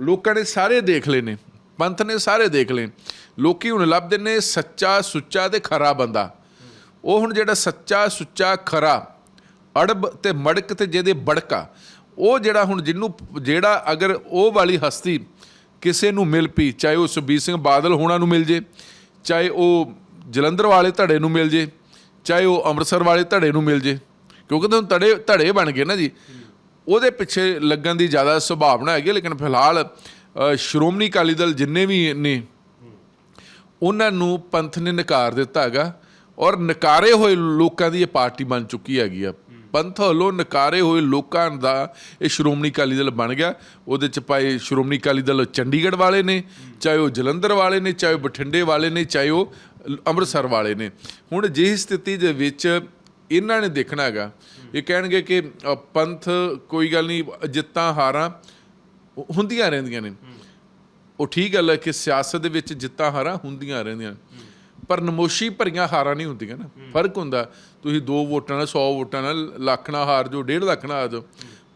B: ਲੋਕਾਂ ਨੇ ਸਾਰੇ ਦੇਖ ਲਏ ਨੇ, ਪੰਥ ਨੇ ਸਾਰੇ ਦੇਖ ਲਏ। ਲੋਕੀ ਹੁਣ ਲੱਭਦੇ ਨੇ ਸੱਚਾ ਸੁੱਚਾ ਤੇ ਖਰਾ ਬੰਦਾ। ਉਹ ਹੁਣ ਜਿਹੜਾ ਸੱਚਾ ਸੁੱਚਾ ਖਰਾ ਅੜਬ ਤੇ ਮੜਕ ਤੇ ਜਿਹਦੇ ਬੜਕਾ ਉਹ ਜਿਹੜਾ ਹੁਣ ਜਿਹਨੂੰ, ਜਿਹੜਾ ਅਗਰ ਉਹ ਵਾਲੀ ਹਸਤੀ ਕਿਸੇ ਨੂੰ ਮਿਲ ਪਈ, ਚਾਹੇ ਉਹ ਸੁਖਬੀਰ ਸਿੰਘ ਬਾਦਲ ਹੋਣਾ ਨੂੰ ਮਿਲ ਜੇ, ਚਾਹੇ ਉਹ ਜਲੰਧਰ ਵਾਲੇ ਧੜੇ ਨੂੰ ਮਿਲ ਜੇ, ਚਾਹੇ ਉਹ ਅੰਮ੍ਰਿਤਸਰ ਵਾਲੇ ਧੜੇ ਨੂੰ ਮਿਲ ਜੇ, ਕਿਉਂਕਿ ਤੁਹਾਨੂੰ ਧੜੇ ਧੜੇ ਬਣ ਗਏ ਨਾ ਜੀ, ਉਹਦੇ ਪਿੱਛੇ ਲੱਗਣ ਦੀ ਜ਼ਿਆਦਾ ਸੰਭਾਵਨਾ ਹੈਗੀ ਲੇਕਿਨ ਫਿਲਹਾਲ ਸ਼੍ਰੋਮਣੀ ਅਕਾਲੀ ਦਲ ਜਿੰਨੇ ਵੀ ਨੇ, ਉਹਨਾਂ ਨੂੰ ਪੰਥ ਨੇ ਨਕਾਰ ਦਿੱਤਾ ਹੈਗਾ, ਔਰ ਨਕਾਰੇ ਹੋਏ ਲੋਕਾਂ ਦੀ ਇਹ ਪਾਰਟੀ ਬਣ ਚੁੱਕੀ ਹੈਗੀ ਆ। ਪੰਥ ਵੱਲੋਂ ਨਕਾਰੇ ਹੋਏ ਲੋਕਾਂ ਦਾ ਇਹ ਸ਼੍ਰੋਮਣੀ ਅਕਾਲੀ ਦਲ ਬਣ ਗਿਆ। ਉਹਦੇ ਚ ਪਾਏ ਸ਼੍ਰੋਮਣੀ ਅਕਾਲੀ ਦਲ ਚੰਡੀਗੜ੍ਹ ਵਾਲੇ ਨੇ, ਚਾਹੇ ਉਹ ਜਲੰਧਰ ਵਾਲੇ ਨੇ, ਚਾਹੇ ਉਹ ਬਠਿੰਡੇ ਵਾਲੇ ਨੇ, ਚਾਹੇ ਉਹ ਅੰਮ੍ਰਿਤਸਰ ਵਾਲੇ ਨੇ। ਹੁਣ ਜਿਹੀ ਸਥਿਤੀ ਦੇ ਵਿੱਚ ਇਹਨਾਂ ਨੇ ਦੇਖਣਾ ਹੈਗਾ, ਇਹ ਕਹਿਣਗੇ ਕਿ ਪੰਥ ਕੋਈ ਗੱਲ ਨਹੀਂ, ਜਿੱਤਾਂ ਹਾਰਾਂ ਹੁੰਦੀਆਂ ਰਹਿੰਦੀਆਂ ਨੇ। ਉਹ ਠੀਕ ਗੱਲ ਹੈ ਕਿ ਸਿਆਸਤ ਦੇ ਵਿੱਚ ਜਿੱਤਾਂ ਹਾਰਾਂ ਹੁੰਦੀਆਂ ਰਹਿੰਦੀਆਂ ਪਰ ਨਮੋਸ਼ੀ ਭਰੀਆਂ ਹਾਰਾਂ ਨਹੀਂ ਹੁੰਦੀਆਂ ਨਾ। ਫ਼ਰਕ ਹੁੰਦਾ ਤੁਸੀਂ 2 ਵੋਟਾਂ ਨਾਲ 100 ਵੋਟਾਂ ਨਾਲ ਲੱਖ ਨਾਲ ਹਾਰ ਜੋ 1.5 ਲੱਖ ਨਾਲ ਆ ਜਾਓ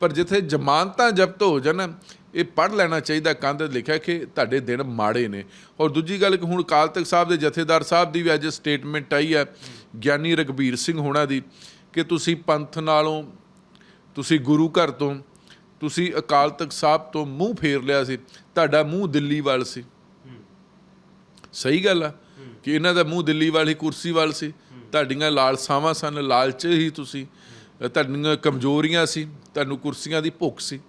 B: ਪਰ ਜਿੱਥੇ ਜ਼ਮਾਨਤਾਂ ਜ਼ਬਤ ਹੋ ਜਾਣ ਇਹ ਪੜ ਲੈਣਾ ਚਾਹੀਦਾ ਕੰਧ ਲਿਖਿਆ ਕਿ ਤੁਹਾਡੇ ਦਿਨ ਮਾੜੇ ਨੇ। ਔਰ ਦੂਜੀ ਗੱਲ ਕਿ ਹੁਣ ਅਕਾਲ ਤਖਤ ਸਾਹਿਬ ਦੇ ਜਥੇਦਾਰ ਸਾਹਿਬ ਦੀ ਵੀ ਅੱਜ ਸਟੇਟਮੈਂਟ ਆਈ ਹੈ ਗਿਆਨੀ ਰਗਬੀਰ ਸਿੰਘ ਹੋਣਾ ਦੀ ਕਿ ਤੁਸੀਂ ਪੰਥ ਨਾਲੋਂ ਤੁਸੀਂ ਗੁਰੂ ਘਰ ਤੋਂ ਤੁਸੀਂ ਅਕਾਲ ਤਖਤ ਸਾਹਿਬ ਤੋਂ ਮੂੰਹ ਫੇਰ ਲਿਆ ਸੀ ਤੁਹਾਡਾ ਮੂੰਹ ਦਿੱਲੀ ਵੱਲ ਸੀ। ਸਹੀ ਗੱਲ ਆ। ਕਿ ਇਹਨਾਂ ਦਾ ਮੂੰਹ ਦਿੱਲੀ ਵਾਲੀ ਕੁਰਸੀ ਵੱਲ ਸੀ। ਤੁਹਾਡੀਆਂ ਲਾਲਸਾਵਾਂ ਸਨ, ਲਾਲਚ ਹੀ ਤੁਸੀਂ। ਤੁਹਾਡੀਆਂ ਕਮਜ਼ੋਰੀਆਂ ਸੀ, ਤੁਹਾਨੂੰ ਕੁਰਸੀਆਂ ਦੀ ਭੁੱਖ ਸੀ।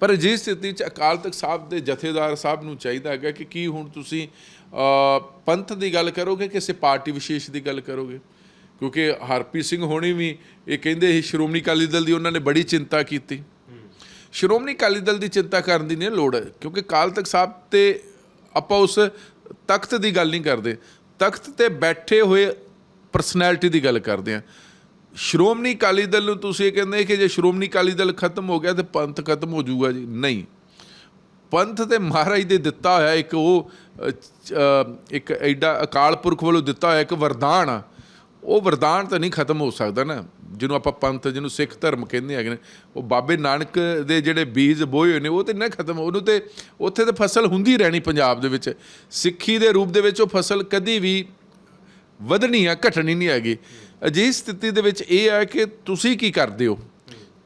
B: ਪਰ ਅਜਿਹੀ ਸਥਿਤੀ ਚ ਅਕਾਲ ਤਖਤ ਸਾਹਿਬ ਦੇ ਜਥੇਦਾਰ ਸਾਹਿਬ ਨੂੰ ਚਾਹੀਦਾ ਹੈਗਾ ਕਿ ਕੀ ਹੁਣ ਤੁਸੀਂ ਪੰਥ ਦੀ ਗੱਲ ਕਰੋਗੇ ਕਿਸੇ ਪਾਰਟੀ ਵਿਸ਼ੇਸ਼ ਦੀ ਗੱਲ ਕਰੋਗੇ? ਕਿਉਂਕਿ ਹਰਪ੍ਰੀਤ ਸਿੰਘ ਹੋਣੀ ਵੀ ਇਹ ਕਹਿੰਦੇ ਸੀ, ਸ਼੍ਰੋਮਣੀ ਅਕਾਲੀ ਦਲ ਦੀ ਉਹਨਾਂ ਨੇ ਬੜੀ ਚਿੰਤਾ ਕੀਤੀ। ਸ਼੍ਰੋਮਣੀ ਅਕਾਲੀ ਦਲ ਦੀ ਚਿੰਤਾ ਕਰਨ ਦੀ ਨਹੀਂ ਲੋੜ ਹੈ ਕਿਉਂਕਿ ਅਕਾਲ ਤਖਤ ਸਾਹਿਬ ਤੇ ਆਪਾਂ ਉਸ ਤਖਤ ਦੀ ਗੱਲ ਨਹੀਂ ਕਰਦੇ। ਤਖਤ ਤੇ ਬੈਠੇ ਹੋਏ ਪਰਸਨੈਲਿਟੀ ਦੀ ਗੱਲ ਕਰਦੇ ਆ। ਸ਼੍ਰੋਮਣੀ ਅਕਾਲੀ ਦਲ ਨੂੰ ਤੁਸੀਂ ਇਹ ਕਹਿੰਦੇ ਕਿ ਜੇ ਸ਼੍ਰੋਮਣੀ ਅਕਾਲੀ ਦਲ ਖਤਮ ਹੋ ਗਿਆ ਤੇ ਪੰਥ ਖਤਮ ਹੋ ਜਾਊਗਾ ਜੀ। ਨਹੀਂ। ਪੰਥ ਤੇ ਮਹਾਰਾਜ ਦੇ ਦਿੱਤਾ ਹੋਇਆ ਇੱਕ ਉਹ ਇੱਕ ਐਡਾ ਅਕਾਲ ਪੁਰਖ ਵੱਲੋਂ ਦਿੱਤਾ ਹੋਇਆ ਇੱਕ ਵਰਦਾਨ ਆ। ਉਹ ਵਰਦਾਨ ਤਾਂ ਨਹੀਂ ਖਤਮ ਹੋ ਸਕਦਾ ਨਾ। ਜਿਹਨੂੰ ਆਪਾਂ ਪੰਥ, ਜਿਹਨੂੰ ਸਿੱਖ ਧਰਮ ਕਹਿੰਦੇ ਹੈਗੇ ਨੇ, ਉਹ ਬਾਬੇ ਨਾਨਕ ਦੇ ਜਿਹੜੇ ਬੀਜ ਬੋਏ ਹੋਏ ਨੇ, ਉਹ ਤੇ ਨਾ ਖਤਮ, ਉਹਨੂੰ ਤੇ ਉੱਥੇ ਤੇ ਫਸਲ ਹੁੰਦੀ ਰਹਿਣੀ ਪੰਜਾਬ ਦੇ ਵਿੱਚ। ਸਿੱਖੀ ਦੇ ਰੂਪ ਦੇ ਵਿੱਚ ਉਹ ਫਸਲ ਕਦੀ ਵੀ ਵਧਣੀ ਆ, ਘਟਣੀ ਨਹੀਂ ਹੈਗੀ। ਅਜਿਹੀ ਸਥਿਤੀ ਦੇ ਵਿੱਚ ਇਹ ਹੈ ਕਿ ਤੁਸੀਂ ਕੀ ਕਰਦੇ ਹੋ?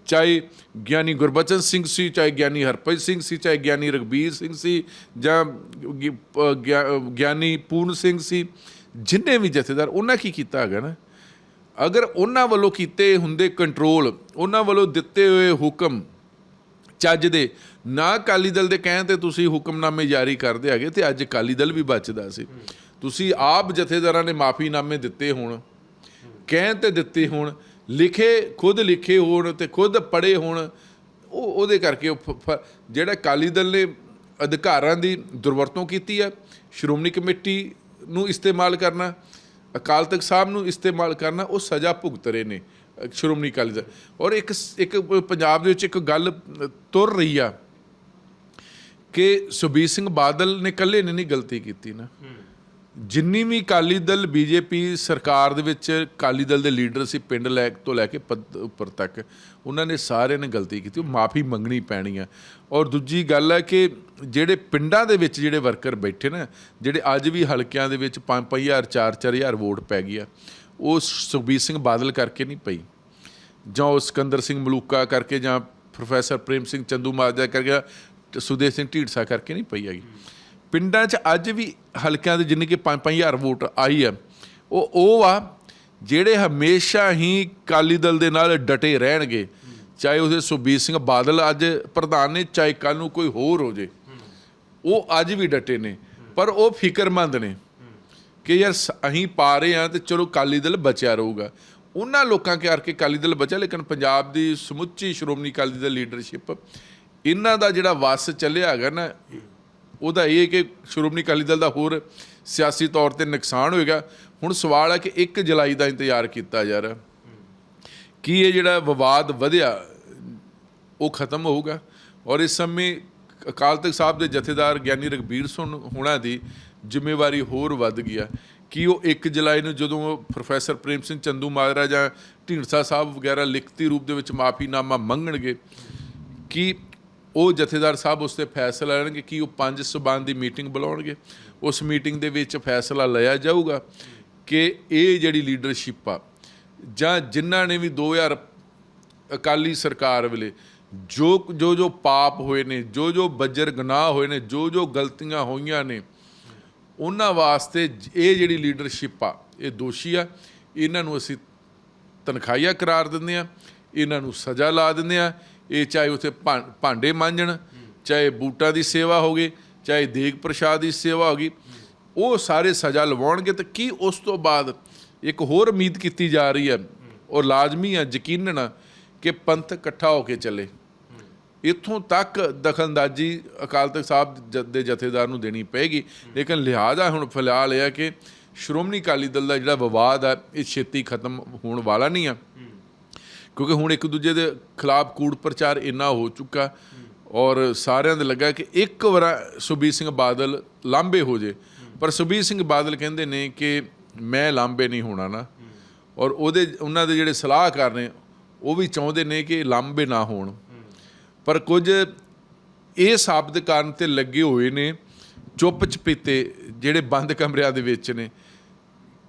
B: ਚਾਹੇ ਗਿਆਨੀ ਗੁਰਬਚਨ ਸਿੰਘ ਸੀ, ਚਾਹੇ ਗਿਆਨੀ ਹਰਪ੍ਰੀਤ ਸਿੰਘ ਸੀ, ਚਾਹੇ ਗਿਆਨੀ ਰਗਬੀਰ ਸਿੰਘ ਸੀ, ਜਾਂ ਗਿਆਨੀ ਪੂਰਨ ਸਿੰਘ ਸੀ ਜਿੰਨੇ ਵੀ ਜਥੇਦਾਰ, ਉਹਨਾਂ ਕੀ ਕੀਤਾ ਹੈਗਾ ਨਾ? ਅਗਰ ਉਹਨਾਂ ਵੱਲੋਂ ਕੀਤੇ ਹੁੰਦੇ ਕੰਟਰੋਲ ਉਹਨਾਂ ਵੱਲੋਂ ਦਿੱਤੇ ਹੋਏ ਹੁਕਮ ਚੱਜ ਦੇ, ਨਾ ਅਕਾਲੀ ਦਲ ਦੇ ਕਹਿਣ ਤੇ ਤੁਸੀਂ ਹੁਕਮਨਾਮੇ ਜਾਰੀ ਕਰਦੇ ਹੈਗੇ ਤੇ ਅੱਜ ਅਕਾਲੀ ਦਲ ਵੀ ਬਚਦਾ ਸੀ। ਤੁਸੀਂ ਆਪ ਜਥੇਦਾਰਾਂ ਨੇ ਮਾਫੀਨਾਮੇ ਦਿੱਤੇ ਹੋਣ, ਕਹਿਣ ਤੇ ਦਿੱਤੇ ਹੋਣ, ਲਿਖੇ, ਖੁਦ ਲਿਖੇ ਹੋਣ ਤੇ ਖੁਦ ਪੜੇ ਹੋਣ, ਉਹ, ਉਹਦੇ ਕਰਕੇ ਉਹ ਫ- ਜਿਹੜਾ ਅਕਾਲੀ ਦਲ ਨੇ ਅਧਿਕਾਰਾਂ ਦੀ ਦੁਰਵਰਤੋਂ ਕੀਤੀ ਹੈ, ਸ਼੍ਰੋਮਣੀ ਕਮੇਟੀ ਨੂੰ ਇਸਤੇਮਾਲ ਕਰਨਾ, ਅਕਾਲ ਤਖਤ ਸਾਹਿਬ ਨੂੰ ਇਸਤੇਮਾਲ ਕਰਨਾ, ਉਹ ਸਜ਼ਾ ਭੁਗਤ ਰਹੇ ਨੇ, ਸ਼੍ਰੋਮਣੀ ਅਕਾਲੀ ਦਲ। ਔਰ ਇੱਕ ਇੱਕ ਪੰਜਾਬ ਦੇ ਵਿੱਚ ਇੱਕ ਗੱਲ ਤੁਰ ਰਹੀ ਆ ਕਿ ਸੁਬੀਰ ਸਿੰਘ ਬਾਦਲ ਨੇ ਇਕੱਲੇ ਨੇ ਨਹੀਂ ਗਲਤੀ ਕੀਤੀ ਨਾ। ਜਿੰਨੀ ਵੀ ਅਕਾਲੀ ਦਲ, ਬੀਜੇਪੀ ਸਰਕਾਰ ਦੇ ਵਿੱਚ ਅਕਾਲੀ ਦਲ ਦੇ ਲੀਡਰ ਸੀ ਪਿੰਡ ਲੈ ਤੋਂ ਲੈ ਕੇ ਪਦ ਉੱਪਰ ਤੱਕ, ਉਹਨਾਂ ਨੇ ਸਾਰਿਆਂ ਨੇ ਗਲਤੀ ਕੀਤੀ, ਉਹ ਮਾਫੀ ਮੰਗਣੀ ਪੈਣੀ ਆ। ਔਰ ਦੂਜੀ ਗੱਲ ਹੈ ਕਿ ਜਿਹੜੇ ਪਿੰਡਾਂ ਦੇ ਵਿੱਚ ਜਿਹੜੇ ਵਰਕਰ ਬੈਠੇ ਨਾ, ਜਿਹੜੇ ਅੱਜ ਵੀ ਹਲਕਿਆਂ ਦੇ ਵਿੱਚ 5-5000 4-4000 ਵੋਟ ਪੈ ਗਈ ਆ, ਉਹ ਸੁਖਬੀਰ ਸਿੰਘ ਬਾਦਲ ਕਰਕੇ ਨਹੀਂ ਪਈ। ਜਾਂ ਉਹ ਸਿਕੰਦਰ ਸਿੰਘ ਮਲੂਕਾ ਕਰਕੇ ਜਾਂ ਪ੍ਰੋਫੈਸਰ ਪ੍ਰੇਮ ਸਿੰਘ ਚੰਦੂ ਮਾਜਰਾ ਕਰਕੇ ਸੁਦੇਸ਼ ਸਿੰਘ ਢੀਡਸਾ ਕਰਕੇ ਨਹੀਂ ਪਈ ਹੈਗੀ। ਪਿੰਡਾਂ 'ਚ ਅੱਜ ਵੀ ਹਲਕਿਆਂ ਦੇ ਜਿੰਨੇ ਕਿ 5-5000 ਵੋਟ ਆਈ ਆ ਉਹ ਉਹ ਆ ਜਿਹੜੇ ਹਮੇਸ਼ਾ ਹੀ ਕਾਲੀ ਦਲ ਦੇ ਨਾਲ ਡਟੇ ਰਹਿਣਗੇ, ਚਾਹੇ ਉਹਦੇ ਸੁਬੀਰ ਸਿੰਘ ਬਾਦਲ ਅੱਜ ਪ੍ਰਧਾਨ ਨੇ, ਚਾਹੇ ਕੱਲ ਨੂੰ ਕੋਈ ਹੋਰ ਹੋ ਜੇ, ਉਹ ਅੱਜ ਵੀ ਡਟੇ ਨੇ, ਪਰ ਉਹ ਫਿਕਰਮੰਦ ਨੇ ਕਿ ਯਾਰ ਸ- ਪਾ ਰਹੇ ਆ ਤੇ ਚਲੋ ਕਾਲੀ ਦਲ ਬਚਿਆ ਰਹੂਗਾ। ਉਹਨਾਂ ਲੋਕਾਂ ਕਰਕੇ ਕਾਲੀ ਦਲ ਬਚਿਆ, ਲੇਕਿਨ ਪੰਜਾਬ ਦੀ ਸਮੁੱਚੀ ਸ਼੍ਰੋਮਣੀ ਅਕਾਲੀ ਦਲ ਲੀਡਰਸ਼ਿਪ ਇਹਨਾਂ ਦਾ ਜਿਹੜਾ ਵਸ ਚੱਲਿਆ ਹੈਗਾ ਨਾ ਉਹਦਾ ਇਹ ਕਿ ਸ਼੍ਰੋਮਣੀ ਅਕਾਲੀ ਦਲ ਦਾ ਹੋਰ ਸਿਆਸੀ ਤੌਰ ਤੇ ਨੁਕਸਾਨ ਹੋਏਗਾ। ਹੁਣ ਸਵਾਲ ਹੈ ਕਿ 1 ਜੁਲਾਈ ਦਾ ਇੰਤਜ਼ਾਰ ਕੀਤਾ ਜਾ ਰਿਹਾ। ਕੀ ਇਹ ਜਿਹੜਾ ਵਿਵਾਦ ਵਧਿਆ, ਉਹ ਖਤਮ ਹੋਊਗਾ? ਔਰ ਇਸ ਸਮੇਂ ਅਕਾਲ ਤਖਤ ਸਾਹਿਬ ਦੇ ਜਥੇਦਾਰ ਗਿਆਨੀ ਰਗਬੀਰ ਸਿੰਘ ਹੋਣਾ ਦੀ ਜ਼ਿੰਮੇਵਾਰੀ ਹੋਰ ਵੱਧ ਗਈ ਆ। ਕਿ ਉਹ 1 ਜੁਲਾਈ ਨੂੰ ਜਦੋਂ ਪ੍ਰੋਫੈਸਰ ਪ੍ਰੇਮ ਸਿੰਘ ਚੰਦੂ ਮਾਜਰਾ ਜਾਂ ਢੀਂਡਸਾ ਸਾਹਿਬ ਵਗੈਰਾ ਲਿਖਤੀ ਰੂਪ ਦੇ ਵਿੱਚ ਮਾਫੀਨਾਮਾ ਮੰਗਣਗੇ, ਕਿ ਉਹ ਜਥੇਦਾਰ ਸਾਹਿਬ ਉਸ ਤੇ ਫੈਸਲਾ ਲੈਣਗੇ ਕਿ ਉਹ ਪੰਜ ਸਬਾਨ ਦੀ ਮੀਟਿੰਗ ਬੁਲਾਉਣਗੇ। ਉਸ ਮੀਟਿੰਗ ਦੇ ਵਿੱਚ ਫੈਸਲਾ ਲਿਆ ਜਾਊਗਾ ਕਿ ਇਹ ਜਿਹੜੀ ਲੀਡਰਸ਼ਿਪ ਆ, ਜਾਂ ਜਿਨ੍ਹਾਂ ਨੇ ਵੀ 2000 ਅਕਾਲੀ ਸਰਕਾਰ ਵੇਲੇ ਜੋ ਜੋ ਜੋ ਪਾਪ ਹੋਏ ਨੇ, ਜੋ ਜੋ ਬੱਜਰ ਗੁਨਾਹ ਹੋਏ ਨੇ, ਜੋ ਜੋ ਗਲਤੀਆਂ ਹੋਈਆਂ ਨੇ, ਉਹਨਾਂ ਵਾਸਤੇ ਇਹ ਜਿਹੜੀ ਲੀਡਰਸ਼ਿਪ ਆ, ਇਹ ਦੋਸ਼ੀ ਆ। ਇਹਨਾਂ ਨੂੰ ਅਸੀਂ ਤਨਖਾਹੀਆ ਕਰਾਰ ਦਿੰਦੇ ਆ ਇਹਨਾਂ ਨੂੰ ਸਜ਼ਾ ਲਾ ਦਿੰਦੇ ਆ ਇਹ ਚਾਹੇ ਉਥੇ ਭਾਂਡੇ ਮਾਂਜਣ, ਚਾਹੇ ਬੂਟਾਂ ਦੀ ਸੇਵਾ ਹੋਵੇ ਚਾਹੇ ਦੇਗ ਪ੍ਰਸ਼ਾਦ ਦੀ ਸੇਵਾ ਹੋਗੀ ਉਹ ਸਾਰੇ ਸਜ਼ਾ ਲਵਾਉਣਗੇ ਤੇ ਕੀ ਉਸ ਤੋਂ ਬਾਅਦ ਇੱਕ ਹੋਰ ਉਮੀਦ ਕੀਤੀ ਜਾ ਰਹੀ ਹੈ ਔਰ ਲਾਜ਼ਮੀ ਹੈ, ਯਕੀਨਨ ਕਿ ਪੰਥ ਇਕੱਠਾ ਹੋ ਕੇ ਚੱਲੇ। ਇੱਥੋਂ ਤੱਕ ਦਖਲਅੰਦਾਜ਼ੀ ਅਕਾਲ ਤਖਤ ਸਾਹਿਬ ਜ- ਦੇ ਜਥੇਦਾਰ ਨੂੰ ਦੇਣੀ ਪਏਗੀ, ਲੇਕਿਨ ਲਿਹਾਜ਼ਾ ਹੁਣ ਫਿਲਹਾਲ ਇਹ ਹੈ ਕਿ ਸ਼੍ਰੋਮਣੀ ਅਕਾਲੀ ਦਲ ਦਾ ਜਿਹੜਾ ਵਿਵਾਦ ਹੈ, ਇਹ ਛੇਤੀ ਖਤਮ ਹੋਣ ਵਾਲਾ ਨਹੀਂ ਆ ਕਿਉਂਕਿ ਹੁਣ ਇੱਕ ਦੂਜੇ ਦੇ ਖਿਲਾਫ ਕੂੜ ਪ੍ਰਚਾਰ ਇੰਨਾ ਹੋ ਚੁੱਕਾ ਔਰ ਸਾਰਿਆਂ ਦੇ ਲੱਗਾ ਕਿ ਇੱਕ ਵਾਰ ਸੁਬੀਰ ਸਿੰਘ ਬਾਦਲ ਲਾਂਬੇ ਹੋ ਜੇ। ਪਰ ਸੁਬੀਰ ਸਿੰਘ ਬਾਦਲ ਕਹਿੰਦੇ ਨੇ ਕਿ ਮੈਂ ਲਾਂਬੇ ਨਹੀਂ ਹੋਣਾ ਨਾ। ਔਰ ਉਹਦੇ, ਉਹਨਾਂ ਦੇ ਜਿਹੜੇ ਸਲਾਹਕਾਰ ਨੇ, ਉਹ ਵੀ ਚਾਹੁੰਦੇ ਨੇ ਕਿ ਲਾਂਬੇ ਨਾ ਹੋਣ। ਪਰ ਕੁਝ ਇਹ ਸਾਬਤ ਕਾਰਨ ਤੇ ਲੱਗੇ ਹੋਏ ਨੇ ਚੁੱਪ ਚਪੀਤੇ ਜਿਹੜੇ ਬੰਦ ਕਮਰਿਆਂ ਦੇ ਵਿੱਚ ਨੇ।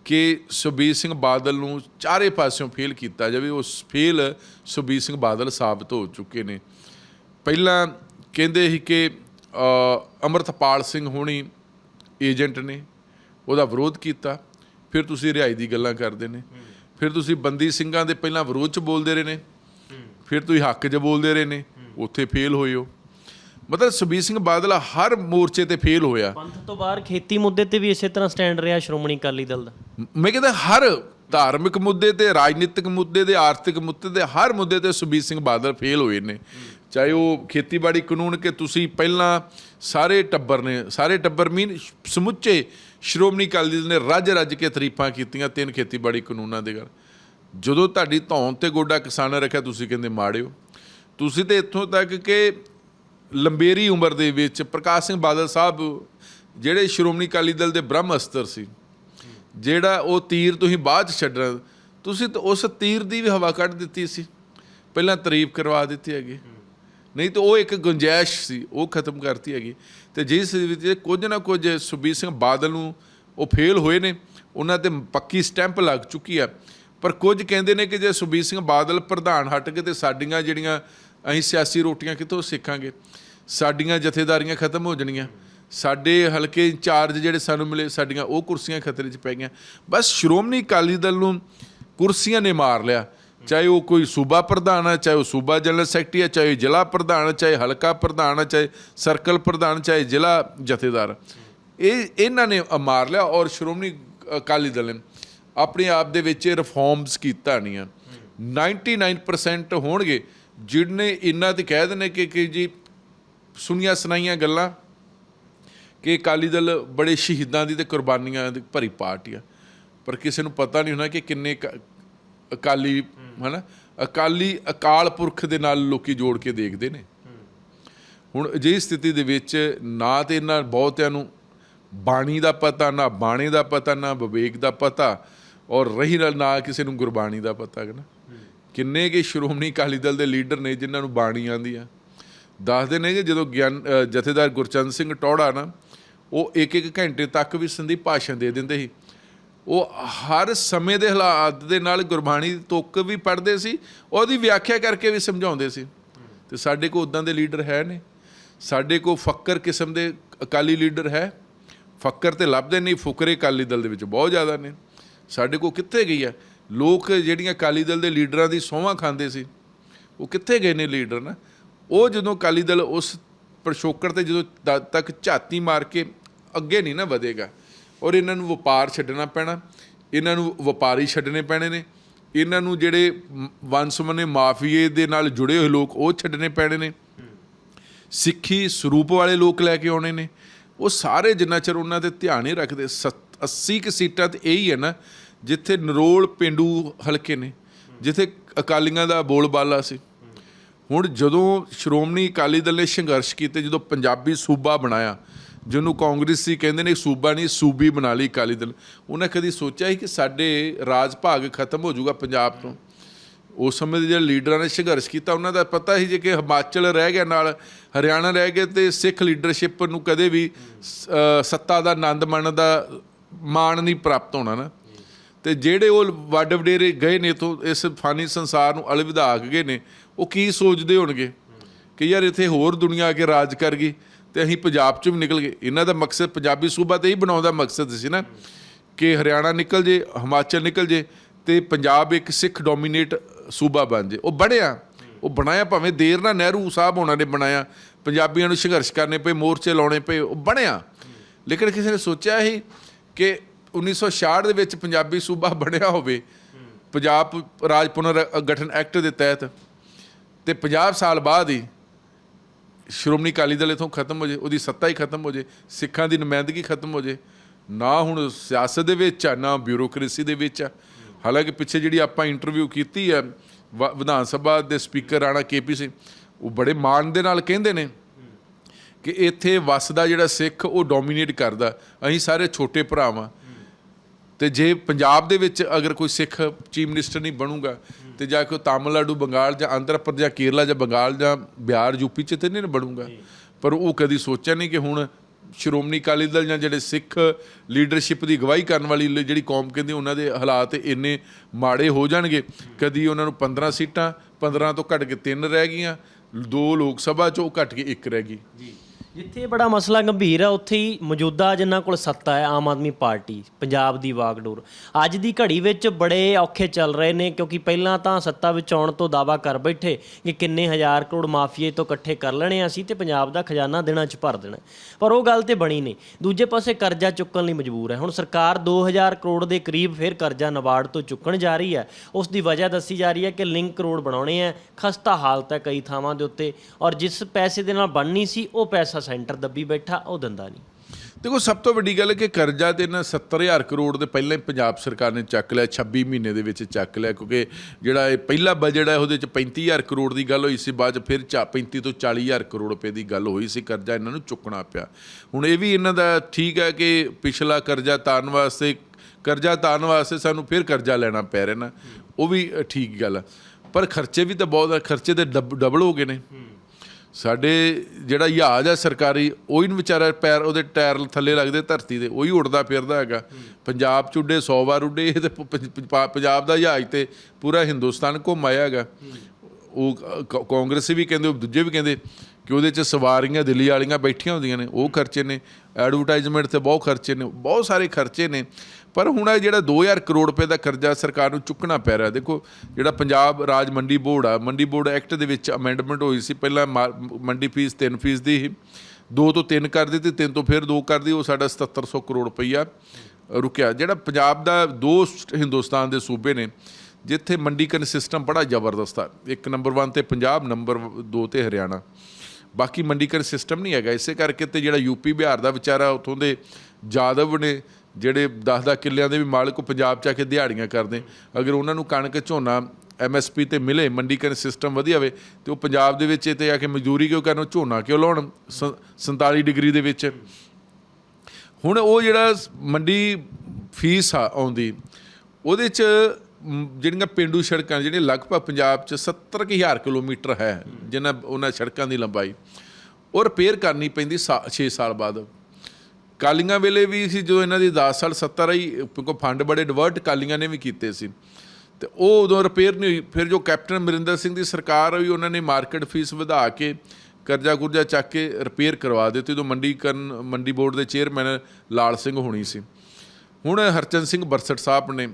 B: ਕਿ ਸੁਬੀਰ ਸਿੰਘ ਬਾਦਲ ਨੂੰ ਚਾਰੇ ਪਾਸਿਓਂ ਫੇਲ ਕੀਤਾ ਜਾਵੇ ਉਸ ਫੇਲ ਸੁਬੀਰ ਸਿੰਘ ਬਾਦਲ ਸਾਬਤ ਹੋ ਚੁੱਕੇ ਨੇ। ਪਹਿਲਾਂ ਕਹਿੰਦੇ ਸੀ ਕਿ ਅੰਮ੍ਰਿਤਪਾਲ ਸਿੰਘ ਹੋਣੀ ਏਜੰਟ ਨੇ ਉਹਦਾ ਵਿਰੋਧ ਕੀਤਾ। ਫਿਰ ਤੁਸੀਂ ਰਿਹਾਈ ਦੀ ਗੱਲਾਂ ਕਰਦੇ ਨੇ। ਫਿਰ ਤੁਸੀਂ ਬੰਦੀ ਸਿੰਘਾਂ ਦੇ ਪਹਿਲਾਂ ਵਿਰੋਧ ਚ ਬੋਲਦੇ ਰਹੇ ਨੇ। ਫਿਰ ਤੁਸੀਂ ਹੱਕ 'ਚ ਬੋਲਦੇ ਰਹੇ ਨੇ। ਉੱਥੇ ਫੇਲ ਹੋਏ ਹੋ। ਮਤਲਬ ਸੁਬੀਰ ਸਿੰਘ ਬਾਦਲ ਹਰ ਮੋਰਚੇ ਤੇ ਫੇਲ ਹੋਇਆ।
A: ਪੰਥ ਤੋਂ ਬਾਹਰ ਖੇਤੀ ਮੁੱਦੇ ਤੇ ਵੀ ਇਸੇ ਤਰ੍ਹਾਂ ਸਟੈਂਡ ਰਿਹਾ ਸ਼੍ਰੋਮਣੀ ਅਕਾਲੀ ਦਲ ਦਾ।
B: ਮੈਂ ਕਹਿੰਦਾ ਹਰ ਧਾਰਮਿਕ ਮੁੱਦੇ ਤੇ ਰਾਜਨੀਤਿਕ ਮੁੱਦੇ ਤੇ ਆਰਥਿਕ ਮੁੱਦੇ ਤੇ ਹਰ ਮੁੱਦੇ ਤੇ ਸੁਬੀਰ ਸਿੰਘ ਬਾਦਲ ਫੇਲ ਹੋਏ ਨੇ। ਚਾਹੇ ਉਹ ਖੇਤੀਬਾੜੀ ਕਾਨੂੰਨ ਕਿ ਤੁਸੀਂ ਪਹਿਲਾਂ ਸਾਰੇ ਟੱਬਰ ਨੇ ਸਾਰੇ ਟੱਬਰ ਮੀਨ ਸਮੁੱਚੇ ਸ਼੍ਰੋਮਣੀ ਅਕਾਲੀ ਦਲ ਨੇ ਰੱਜ ਰੱਜ ਕੇ ਤਾਰੀਫਾਂ ਕੀਤੀਆਂ ਤਿੰਨ ਖੇਤੀਬਾੜੀ ਕਾਨੂੰਨਾਂ ਦੇ ਗੱਲ ਜਦੋਂ ਤੁਹਾਡੀ ਧੌਣ ਤੇ ਗੋਡਾ ਕਿਸਾਨਾਂ ਰੱਖਿਆ ਤੁਸੀਂ ਕਹਿੰਦੇ ਮਾੜਿਓ ਤੁਸੀਂ ਤੇ ਇੱਥੋਂ ਤੱਕ ਕਿ ਲੰਬੇਰੀ ਉਮਰ ਦੇ ਵਿੱਚ ਪ੍ਰਕਾਸ਼ ਸਿੰਘ ਬਾਦਲ ਸਾਹਿਬ ਜਿਹੜੇ ਸ਼੍ਰੋਮਣੀ ਅਕਾਲੀ ਦਲ ਦੇ ਬ੍ਰਹਮ ਅਸਤਰ ਸੀ, ਜਿਹੜਾ ਉਹ ਤੀਰ ਤੁਸੀਂ ਬਾਅਦ ਚ ਛੱਡਣਾ, ਤੁਸੀਂ ਤਾਂ ਉਸ ਤੀਰ ਦੀ ਵੀ ਹਵਾ ਕੱਢ ਦਿੱਤੀ ਸੀ, ਪਹਿਲਾਂ ਤਾਰੀਫ ਕਰਵਾ ਦਿੱਤੀ ਹੈਗੀ। ਨਹੀਂ ਤਾਂ ਉਹ ਇੱਕ ਗੁੰਜਾਇਸ਼ ਸੀ, ਉਹ ਖਤਮ ਕਰਤੀ ਹੈਗੀ। ਤੇ ਜਿਸ ਵਿੱਚ ਕੁਝ ਨਾ ਕੁਝ ਸੁਬੀਰ ਸਿੰਘ ਬਾਦਲ ਨੂੰ ਉਹ ਫੇਲ ਹੋਏ ਨੇ, ਉਹਨਾਂ ਤੇ ਪੱਕੀ ਸਟੈਂਪ ਲੱਗ ਚੁੱਕੀ ਆ। ਪਰ ਕੁਝ ਕਹਿੰਦੇ ਨੇ ਕਿ ਜੇ ਸੁਬੀਰ ਸਿੰਘ ਬਾਦਲ ਪ੍ਰਧਾਨ ਹਟ ਕੇ ਤੇ ਸਾਡੀਆਂ ਜਿਹੜੀਆਂ ਅਸੀਂ ਸਿਆਸੀ ਰੋਟੀਆਂ ਕਿੱਥੋਂ ਸਿੱਖਾਂਗੇ? ਸਾਡੀਆਂ ਜਥੇਦਾਰੀਆਂ ਖਤਮ ਹੋ ਜਾਣੀਆਂ। ਸਾਡੇ ਹਲਕੇ ਇੰਚਾਰਜ ਜਿਹੜੇ ਸਾਨੂੰ ਮਿਲੇ ਸਾਡੀਆਂ ਉਹ ਕੁਰਸੀਆਂ ਖਤਰੇ 'ਚ ਪੈ ਗਈਆਂ। ਬਸ ਸ਼੍ਰੋਮਣੀ ਅਕਾਲੀ ਦਲ ਨੂੰ ਕੁਰਸੀਆਂ ਨੇ ਮਾਰ ਲਿਆ। ਚਾਹੇ ਉਹ ਕੋਈ ਸੂਬਾ ਪ੍ਰਧਾਨ ਹੈ ਚਾਹੇ ਉਹ ਸੂਬਾ ਜਨਰਲ ਸੈਕਟਰੀ ਹੈ ਚਾਹੇ ਜ਼ਿਲ੍ਹਾ ਪ੍ਰਧਾਨ ਹੈ ਚਾਹੇ ਹਲਕਾ ਪ੍ਰਧਾਨ ਹੈ ਚਾਹੇ ਸਰਕਲ ਪ੍ਰਧਾਨ ਚਾਹੇ ਜ਼ਿਲ੍ਹਾ ਜਥੇਦਾਰ। ਇਹ ਇਹਨਾਂ ਨੇ ਮਾਰ ਲਿਆ ਔਰ ਸ਼੍ਰੋਮਣੀ ਅਕਾਲੀ ਦਲ ਨੇ ਆਪਣੇ ਆਪ ਦੇ ਵਿੱਚ ਰਿਫਾਰਮਸ ਕੀਤਾ ਨਹੀਂ ਆ 99% ਹੋਣਗੇ। ਜਿਹਨੇ ਇਹਨਾਂ ਤੇ ਕਹਿ ਦਿੰਦੇ ਕਿ ਕਿ ਜੀ ਸੁਣੀਆਂ ਸੁਣਾਈਆਂ ਗੱਲਾਂ ਕਿ ਅਕਾਲੀ ਦਲ ਬੜੇ ਸ਼ਹੀਦਾਂ ਦੀ ਤੇ ਕੁਰਬਾਨੀਆਂ ਦੀ ਭਰੀ ਪਾਰਟੀ ਆ। ਪਰ ਕਿਸੇ ਨੂੰ ਪਤਾ ਨਹੀਂ ਹੋਣਾ ਕਿ ਕਿੰਨੇ ਕ- ਅਕਾਲੀ, ਹਨਾ, ਅਕਾਲੀ ਅਕਾਲ ਪੁਰਖ ਦੇ ਨਾਲ ਲੋਕੀ ਜੋੜ ਕੇ ਦੇਖਦੇ ਨੇ। ਹੁਣ ਅਜਿਹੀ ਸਥਿਤੀ ਦੇ ਵਿੱਚ ਨਾ ਤੇ ਇਹਨਾਂ ਬਹੁਤਿਆਂ ਨੂੰ ਬਾਣੀ ਦਾ ਪਤਾ, ਨਾ ਬਾਣੇ ਦਾ ਪਤਾ, ਨਾ ਵਿਵੇਕ ਦਾ ਪਤਾ ਔਰ ਰਹੀ ਨਾਲ ਨਾ ਕਿਸੇ ਨੂੰ ਗੁਰਬਾਣੀ ਦਾ ਪਤਾ ਹੈ ਨਾ। ਕਿੰਨੇ ਕੇ ਸ਼੍ਰੋਮਣੀ ਅਕਾਲੀ ਦਲ ਦੇ ਲੀਡਰ ਨੇ ਜਿਨ੍ਹਾਂ ਨੂੰ ਬਾਣੀ ਆਂਦੀ ਆ। ਦੱਸਦੇ ਨੇ ਕਿ ਜਦੋਂ ਗਿਆਨ ਜਥੇਦਾਰ ਗੁਰਚੰਦ ਸਿੰਘ ਟੌੜਾ ਨਾ, ਉਹ ਇੱਕ ਇੱਕ ਘੰਟੇ ਤੱਕ ਵੀ ਸੰਦੀਪ ਭਾਸ਼ਣ ਦੇ ਦਿੰਦੇ ਸੀ। ਉਹ ਹਰ ਸਮੇਂ ਦੇ ਹਾਲਾਤ ਦੇ ਨਾਲ ਗੁਰਬਾਣੀ ਦੀ ਤੁਕ ਵੀ ਪੜ੍ਹਦੇ ਸੀ, ਉਹਦੀ ਵਿਆਖਿਆ ਕਰਕੇ ਵੀ ਸਮਝਾਉਂਦੇ ਸੀ। ਤੇ ਸਾਡੇ ਕੋਲ ਉਦਾਂ ਦੇ ਲੀਡਰ ਹੈ ਨੇ ਸਾਡੇ ਕੋਲ ਫੱਕਰ ਕਿਸਮ ਦੇ ਅਕਾਲੀ ਲੀਡਰ ਹੈ। ਫੱਕਰ ਤੇ ਲੱਭਦੇ ਨਹੀਂ, ਫੁਕਰੇ ਅਕਾਲੀ ਦਲ ਦੇ ਵਿੱਚ ਬਹੁਤ ਜ਼ਿਆਦਾ ਨੇ। ਸਾਡੇ ਕੋਲ ਕਿੱਥੇ ਗਈ ਹੈ? ਲੋਕ ਜਿਹੜੀਆਂ ਅਕਾਲੀ ਦਲ ਦੇ ਲੀਡਰਾਂ ਦੀ ਸੋਹਾਂ ਖਾਂਦੇ ਸੀ, ਉਹ ਕਿੱਥੇ ਗਏ ਨੇ ਲੀਡਰ ਨਾ? ਉਹ ਜਦੋਂ ਅਕਾਲੀ ਦਲ ਉਸ ਪ੍ਰਸ਼ੋਕੜ ਤੇ ਜਦੋਂ ਤ- ਤੱਕ ਝਾਤੀ ਮਾਰ ਕੇ ਅੱਗੇ ਨਹੀਂ ਨਾ ਵਧੇਗਾ, ਔਰ ਇਹਨਾਂ ਨੂੰ ਵਪਾਰ ਛੱਡਣਾ ਪੈਣਾ, ਇਹਨਾਂ ਨੂੰ ਵਪਾਰੀ ਛੱਡਣੇ ਪੈਣੇ ਨੇ, ਇਹਨਾਂ ਨੂੰ ਜਿਹੜੇ ਮ- ਵੰਸਮਨੇ ਮਾਫੀਏ ਦੇ ਨਾਲ ਜੁੜੇ ਹੋਏ ਲੋਕ ਉਹ ਛੱਡਣੇ ਪੈਣੇ ਨੇ। ਸਿੱਖੀ ਸਰੂਪ ਵਾਲੇ ਲੋਕ ਲੈ ਕੇ ਆਉਣੇ ਨੇ। ਉਹ ਸਾਰੇ ਜਿੰਨਾ ਚਿਰ ਉਹਨਾਂ ਤੇ ਧਿਆਨ ਹੀ ਰੱਖਦੇ, ਸੱਤ- 80 ਕੁ ਸੀਟਾਂ ਤੇ ਇਹੀ ਹੈ ਨਾ, ਜਿੱਥੇ ਨਰੋਲ ਪਿੰਡੂ ਹਲਕੇ ਨੇ, ਜਿੱਥੇ ਅਕਾਲੀਆਂ ਦਾ ਬੋਲਬਾਲਾ ਸੀ। ਹੁਣ ਜਦੋਂ ਸ਼੍ਰੋਮਣੀ ਅਕਾਲੀ ਦਲ ਨੇ ਸੰਘਰਸ਼ ਕੀਤੇ, ਜਦੋਂ ਪੰਜਾਬੀ ਸੂਬਾ ਬਣਾਇਆ, ਜਿਹਨੂੰ ਕਾਂਗਰਸੀ ਕਹਿੰਦੇ ਨੇ ਸੂਬਾ ਨਹੀਂ, ਸੂਬੀ ਬਣਾ ਲਈ ਅਕਾਲੀ ਦਲ, ਉਹਨੇ ਕਦੀ ਸੋਚਿਆ ਸੀ ਕਿ ਸਾਡੇ ਰਾਜ ਭਾਗ ਖਤਮ ਹੋ ਜਾਊਗਾ ਪੰਜਾਬ ਤੋਂ? ਉਸ ਸਮੇਂ ਦੇ ਜਿਹੜੇ ਲੀਡਰਾਂ ਨੇ ਸੰਘਰਸ਼ ਕੀਤਾ, ਉਹਨਾਂ ਦਾ ਪਤਾ ਸੀ ਜੇ ਕਿ ਹਿਮਾਚਲ ਰਹਿ ਗਿਆ ਨਾਲ, ਹਰਿਆਣਾ ਰਹਿ ਗਿਆ ਤੇ ਸਿੱਖ ਲੀਡਰਸ਼ਿਪ ਨੂੰ ਕਦੇ ਵੀ ਸੱਤਾ ਦਾ ਆਨੰਦ ਮਾਣਨ ਦਾ ਮਾਣ ਨਹੀਂ ਪ੍ਰਾਪਤ ਹੋਣਾ ਨਾ। ਤੇ ਜਿਹੜੇ ਉਹ ਵੱਡ ਵਡੇਰੇ ਗਏ ਨੇ ਤੋਂ ਇਸ ਫਾਨੀ ਸੰਸਾਰ ਨੂੰ ਅਲਵਿਦਾ ਗਏ ਨੇ, ਉਹ ਕੀ ਸੋਚਦੇ ਹੋਣਗੇ ਕਿ ਯਾਰ ਇੱਥੇ ਹੋਰ ਦੁਨੀਆ ਆ ਕੇ ਰਾਜ ਕਰ ਗਈ ਤੇ ਅਸੀਂ ਪੰਜਾਬ ਚ ਵੀ ਨਿਕਲ ਗਏ। ਇਹਨਾਂ ਦਾ ਮਕਸਦ ਪੰਜਾਬੀ ਸੂਬਾ ਤੇ ਹੀ ਬਣਾਉਣ ਦਾ ਮਕਸਦ ਸੀ ਨਾ ਕਿ ਹਰਿਆਣਾ ਨਿਕਲ ਜੇ, ਹਿਮਾਚਲ ਨਿਕਲ ਜੇ ਤੇ ਪੰਜਾਬ ਇੱਕ ਸਿੱਖ ਡੋਮੀਨੇਟ ਸੂਬਾ ਬਣ ਜੇ। ਉਹ ਬਣਿਆ, ਉਹ ਬਣਾਇਆ ਭਾਵੇਂ ਦੇਰ ਨਾਲ ਨਹਿਰੂ ਸਾਹਿਬ ਹੋਣਾ ਨੇ ਬਣਾਇਆ, ਪੰਜਾਬੀਆਂ ਨੂੰ ਸੰਘਰਸ਼ ਕਰਨੇ ਪਏ, ਮੋਰਚੇ ਲਾਉਣੇ ਪਏ, ਉਹ ਬਣਿਆ। ਲੇਕਿਨ ਕਿਸੇ ਨੇ ਸੋਚਿਆ ਹੀ ਕਿ 1966 ਦੇ ਵਿੱਚ ਪੰਜਾਬੀ ਸੂਬਾ ਬਣਿਆ ਹੋਵੇ, ਪੰਜਾਬ ਰਾਜ ਪੁਨਰ ਗਠਨ ਐਕਟ ਦੇ ਤਹਿਤ, ਤੇ 50 ਸਾਲ ਬਾਅਦ ਹੀ ਸ਼੍ਰੋਮਣੀ ਅਕਾਲੀ ਦਲ ਇਥੋਂ ਖਤਮ ਹੋ ਜੇ, ਉਹਦੀ ਸੱਤਾ ਹੀ ਖਤਮ ਹੋ ਜੇ, ਸਿੱਖਾਂ ਦੀ ਨੁਮਾਇੰਦਗੀ ਖਤਮ ਹੋ ਜੇ, ਨਾ ਹੁਣ ਸਿਆਸਤ ਦੇ ਵਿੱਚ ਆ, ਨਾ ਬਿਊਰੋਕ੍ਰੇਸੀ ਦੇ ਵਿੱਚ ਆ। ਹਾਲਾਂਕਿ ਪਿੱਛੇ ਜਿਹੜੀ ਆਪਾਂ ਇੰਟਰਵਿਊ ਕੀਤੀ ਆ ਵ- ਵਿਧਾਨ ਸਭਾ ਦੇ ਸਪੀਕਰ ਰਾਣਾ ਕੇਪੀ ਸਿੰਘ, ਉਹ ਬੜੇ ਮਾਣ ਦੇ ਨਾਲ ਕਹਿੰਦੇ ਨੇ ਕਿ ਇੱਥੇ ਵਸਦਾ ਜਿਹੜਾ ਸਿੱਖ, ਉਹ ਡੋਮੀਨੇਟ ਕਰਦਾ। ਅਸੀਂ ਸਾਰੇ ਛੋਟੇ ਭਰਾਵਾਂ ਤੇ ਜੇ ਪੰਜਾਬ ਦੇ ਵਿੱਚ ਅਗਰ ਕੋਈ ਸਿੱਖ ਚੀਫ ਮਿਨਿਸਟਰ ਨਹੀਂ ਬਣੂਗਾ ਤੇ ਜਾ ਕੇ ਉਹ ਤਾਮਿਲਨਾਡੂ ਬੰਗਾਲ ਜਾਂ ਆਂਧਰਾ ਪ੍ਰਦੇਸ਼ ਜਾਂ ਕੇਰਲਾ ਜਾਂ ਬੰਗਾਲ ਜਾਂ ਬਿਹਾਰ ਯੂਪੀ ਚ ਤੇ ਨਹੀਂ ਨਾ ਬਣੂਗਾ। ਪਰ ਉਹ ਕਦੀ ਸੋਚਿਆ ਨਹੀਂ ਕਿ ਹੁਣ ਸ਼੍ਰੋਮਣੀ ਅਕਾਲੀ ਦਲ ਜਾਂ ਜਿਹੜੇ ਸਿੱਖ ਲੀਡਰਸ਼ਿਪ ਦੀ ਅਗਵਾਈ ਕਰਨ ਵਾਲੀ ਜਿਹੜੀ ਕੌਮ ਕਹਿੰਦੀ ਉਹਨਾਂ ਦੇ ਹਾਲਾਤ ਇੰਨੇ ਮਾੜੇ ਹੋ ਜਾਣਗੇ। ਕਦੀ ਉਹਨਾਂ ਨੂੰ 15 ਸੀਟਾਂ 15 ਤੋਂ ਘਟ ਕੇ 3 ਰਹਿ ਗਈਆਂ ਦੋ ਲੋਕ ਸਭਾ ਚੋਂ ਘਟ ਕੇ ਇੱਕ ਰਹਿ ਗਈ।
A: ਜੀ। ਜਿੱਥੇ ਬੜਾ ਮਸਲਾ ਗੰਭੀਰ ਆ, ਉੱਥੇ ਹੀ ਮੌਜੂਦਾ ਜਿਨ੍ਹਾਂ ਕੋਲ ਸੱਤਾ ਹੈ, ਆਮ ਆਦਮੀ ਪਾਰਟੀ, ਪੰਜਾਬ ਦੀ ਵਾਗਡੋਰ। ਅੱਜ ਦੀ ਘੜੀ ਵਿੱਚ ਬੜੇ ਔਖੇ ਚੱਲ ਰਹੇ ਨੇ, ਕਿਉਂਕਿ ਪਹਿਲਾਂ ਤਾਂ ਸੱਤਾ ਵਿੱਚ ਆਉਣ ਤੋਂ ਦਾਵਾ ਕਰ ਬੈਠੇ ਕਿ ਕਿੰਨੇ ਹਜ਼ਾਰ ਕਰੋੜ ਮਾਫੀਏ ਤੋਂ ਇਕੱਠੇ ਕਰ ਲੈਣੇ ਅਸੀਂ ਤੇ ਪੰਜਾਬ ਦਾ ਖਜ਼ਾਨਾ ਦਿਨਾਂ 'ਚ ਭਰ ਦੇਣਾ। ਪਰ ਉਹ ਗੱਲ ਤੇ ਬਣੀ ਨਹੀਂ। ਦੂਜੇ ਪਾਸੇ ਕਰਜ਼ਾ ਚੁੱਕਣ ਲਈ ਮਜਬੂਰ ਹੈ। ਹੁਣ ਸਰਕਾਰ 2000 ਕਰੋੜ ਦੇ ਕਰੀਬ ਫਿਰ ਕਰਜ਼ਾ ਨਬਾਰਡ ਤੋਂ ਚੁੱਕਣ ਜਾ ਰਹੀ ਹੈ। ਉਸ ਦੀ ਵਜ੍ਹਾ ਦੱਸੀ ਜਾ ਰਹੀ ਹੈ ਕਿ ਲਿੰਕ ਰੋਡ ਬਣਾਉਣੇ ਆ। ਖਸਤਾ ਹਾਲਤ ਹੈ ਕਈ ਥਾਵਾਂ ਦੇ ਉੱਤੇ ਔਰ ਜਿਸ ਪੈਸੇ ਦੇ ਨਾਲ ਬਣਨੀ ਸੀ, ਉਹ ਪੈਸਾ ਸੈਂਟਰ ਦੱਬੀ ਬੈਠਾ, ਉਹ ਦਿੰਦਾ ਨਹੀਂ।
B: ਦੇਖੋ, ਸਭ ਤੋਂ ਵੱਡੀ ਗੱਲ ਹੈ ਕਿ ਕਰਜ਼ਾ ਤੇ ਨਾ 70000 ਕਰੋੜ ਦੇ ਪਹਿਲਾਂ ਹੀ ਪੰਜਾਬ ਸਰਕਾਰ ਨੇ ਚੱਕ ਲਿਆ 26 ਮਹੀਨੇ ਦੇ ਵਿੱਚ ਚੱਕ ਲਿਆ, ਕਿਉਂਕਿ ਜਿਹੜਾ ਇਹ ਪਹਿਲਾ ਬਜਟ ਹੈ, ਉਹਦੇ ਚ 35000 ਕਰੋੜ ਦੀ ਗੱਲ ਹੋਈ ਸੀ, ਬਾਅਦ ਚ ਫਿਰ ਚਾ- 35 ਤੋਂ 40000 ਕਰੋੜ ਰੁਪਏ ਦੀ ਗੱਲ ਹੋਈ ਸੀ, ਕਰਜ਼ਾ ਇਹਨਾਂ ਨੂੰ ਚੁੱਕਣਾ ਪਿਆ। ਹੁਣ ਇਹ ਵੀ ਇਹਨਾਂ ਦਾ ਠੀਕ ਹੈ ਕਿ ਪਿਛਲਾ ਕਰਜ਼ਾ ਤਾਰਨ ਵਾਸਤੇ, ਕਰਜ਼ਾ ਤਾਰਨ ਵਾਸਤੇ ਸਾਨੂੰ ਫਿਰ ਕਰਜ਼ਾ ਲੈਣਾ ਪੈ ਰਿਹਾ ਨਾ, ਉਹ ਵੀ ਠੀਕ ਗੱਲ ਹੈ ਪਰ ਖਰਚੇ ਵੀ ਤਾਂ ਬਹੁਤ ਖਰਚੇ ਤੇ ਡਬ- ਡਬਲ ਹੋ ਗਏ ਨੇ। ਸਾਡੇ ਜਿਹੜਾ ਜਹਾਜ਼ ਹੈ ਸਰਕਾਰੀ, ਉਹੀ ਨੂੰ ਵਿਚਾਰਾ ਪੈਰ ਉਹਦੇ ਟਾਇਰ ਥੱਲੇ ਲੱਗਦੇ ਧਰਤੀ ਦੇ ਉਹੀ ਉੱਡਦਾ ਫਿਰਦਾ ਹੈਗਾ। ਪੰਜਾਬ ਚ ਉੱਡੇ 100 ਵਾਰ ਉੱਡੇ, ਇਹ ਤੇ ਪ- ਪ- ਪੰਜਾਬ ਦਾ ਜਹਾਜ਼ ਤੇ ਪੂਰਾ ਹਿੰਦੁਸਤਾਨ ਘੁੰਮਾਇਆ ਹੈਗਾ। ਉਹ ਕ- ਕਾਂਗਰਸੀ ਵੀ ਕਹਿੰਦੇ, ਉਹ ਦੂਜੇ ਵੀ ਕਹਿੰਦੇ ਕਿ ਉਹਦੇ ਚ ਸਵਾਰੀਆਂ, ਦਿੱਲੀ ਵਾਲੀਆਂ ਬੈਠੀਆਂ ਹੁੰਦੀਆਂ ਨੇ, ਉਹ ਖਰਚੇ ਨੇ। ਐਡਵਰਟਾਈਜ਼ਮੈਂਟ ਤੇ ਬਹੁਤ ਖਰਚੇ ਨੇ, ਬਹੁਤ ਸਾਰੇ ਖਰਚੇ ਨੇ। ਪਰ ਹੁਣ ਇਹ ਜਿਹੜਾ 2000 ਕਰੋੜ ਰੁਪਏ ਦਾ ਕਰਜ਼ਾ ਸਰਕਾਰ ਨੂੰ ਚੁੱਕਣਾ ਪੈ ਰਿਹਾ, ਦੇਖੋ ਜਿਹੜਾ ਪੰਜਾਬ ਰਾਜ ਮੰਡੀ ਬੋਰਡ ਆ, ਮੰਡੀ ਬੋਰਡ ਐਕਟ ਦੇ ਵਿੱਚ ਅਮੈਂਡਮੈਂਟ ਹੋਈ ਸੀ, ਪਹਿਲਾਂ ਮਾ- ਮੰਡੀ ਫੀਸ 3% ਦੀ ਸੀ 2 ਤੋਂ 3 ਕਰ ਦਿੱਤੀ 3 ਤੋਂ ਫਿਰ 2 ਕਰ ਦਿੱਤੀ, ਉਹ ਸਾਡਾ 7700 ਕਰੋੜ ਰੁਪਈਆ ਰੁਕਿਆ। ਜਿਹੜਾ ਪੰਜਾਬ ਦਾ ਦੋ ਹਿੰਦੁਸਤਾਨ ਦੇ ਸੂਬੇ ਨੇ, ਜਿੱਥੇ ਮੰਡੀਕਰਨ ਸਿਸਟਮ ਬੜਾ ਜ਼ਬਰਦਸਤ ਆ, ਇੱਕ ਨੰਬਰ 1 ਤੇ ਪੰਜਾਬ ਨੰਬਰ 2 ਤੇ ਹਰਿਆਣਾ। ਬਾਕੀ ਮੰਡੀਕਰਨ ਸਿਸਟਮ ਨਹੀਂ ਹੈਗਾ, ਇਸੇ ਕਰਕੇ ਤੇ ਜਿਹੜਾ ਯੂਪੀ ਬਿਹਾਰ ਦਾ ਵਿਚਾਰਾ ਉਥੋਂ ਦੇ ਜਾਦਵ ਨੇ ਜਿਹੜੇ 10-10 ਕਿੱਲਿਆਂ ਦੇ ਵੀ ਮਾਲਕ ਉਹ ਪੰਜਾਬ ਚ ਆ ਕੇ ਦਿਹਾੜੀਆਂ ਕਰਦੇ। ਅਗਰ ਉਹਨਾਂ ਨੂੰ ਕਣਕ, ਝੋਨਾ ਐਮਐਸਪੀ ਤੇ ਮਿਲੇ ਮੰਡੀਕਰਨ ਸਿਸਟਮ ਵਧੀਆ ਹੋਵੇ, ਤੇ ਉਹ ਪੰਜਾਬ ਦੇ ਵਿੱਚ ਇੱਥੇ ਆ ਕੇ ਮਜ਼ਦੂਰੀ ਕਿਉਂ ਕਰਨ ਝੋਨਾ ਕਿਉਂ ਲਾਉਣ, ਸ- 47 ਡਿਗਰੀ ਦੇ ਵਿੱਚ। ਹੁਣ ਉਹ ਜਿਹੜਾ ਮੰਡੀ ਫੀਸ ਆ ਆਉਂਦੀ, ਉਹਦੇ ਚ ਜਿਹੜੀਆਂ ਪਿੰਡੂ ਸੜਕਾਂ ਜਿਹੜੀਆਂ ਲਗਭਗ ਪੰਜਾਬ ਚ 70000 ਕਿਲੋਮੀਟਰ ਹੈ ਜਿਨ੍ਹਾਂ ਉਹਨਾਂ ਸੜਕਾਂ ਦੀ ਲੰਬਾਈ, ਉਹ ਰਿਪੇਅਰ ਕਰਨੀ ਪੈਂਦੀ 6 ਸਾਲ ਬਾਅਦ। ਕਾਲੀਆਂ ਵੇਲੇ ਵੀ ਸੀ, ਜਦੋਂ ਇਹਨਾਂ ਦੀ 10 ਸਾਲ 70 ਰਹੀ, ਕਿਉਂਕਿ ਫੰਡ ਬੜੇ ਡਿਵਰਟ ਕਾਲੀਆਂ ਨੇ ਵੀ ਕੀਤੇ ਸੀ। ਤੇ ਉਹ ਉਦੋਂ ਰਿਪੇਅਰ ਨਹੀਂ ਹੋਈ, ਫਿਰ ਜੋ ਕੈਪਟਨ ਅਮਰਿੰਦਰ ਸਿੰਘ ਦੀ ਸਰਕਾਰ ਹੋਈ, ਉਹਨਾਂ ਨੇ ਮਾਰਕੀਟ ਫੀਸ ਵਧਾ ਕੇ ਕਰਜ਼ਾ ਕੁਰਜ਼ਾ ਚੱਕ ਕੇ ਰਿਪੇਅਰ ਕਰਵਾ ਦਿੱਤੀ, ਉਦੋਂ ਮੰਡੀਕਰਨ ਮੰਡੀ ਬੋਰਡ ਦੇ ਚੇਅਰਮੈਨ ਲਾਲ ਸਿੰਘ ਹੋਣੀ ਸੀ। ਹੁਣ ਹਰਚੰਦ ਸਿੰਘ ਬਰਸਟ ਸਾਹਿਬ ਨੇ,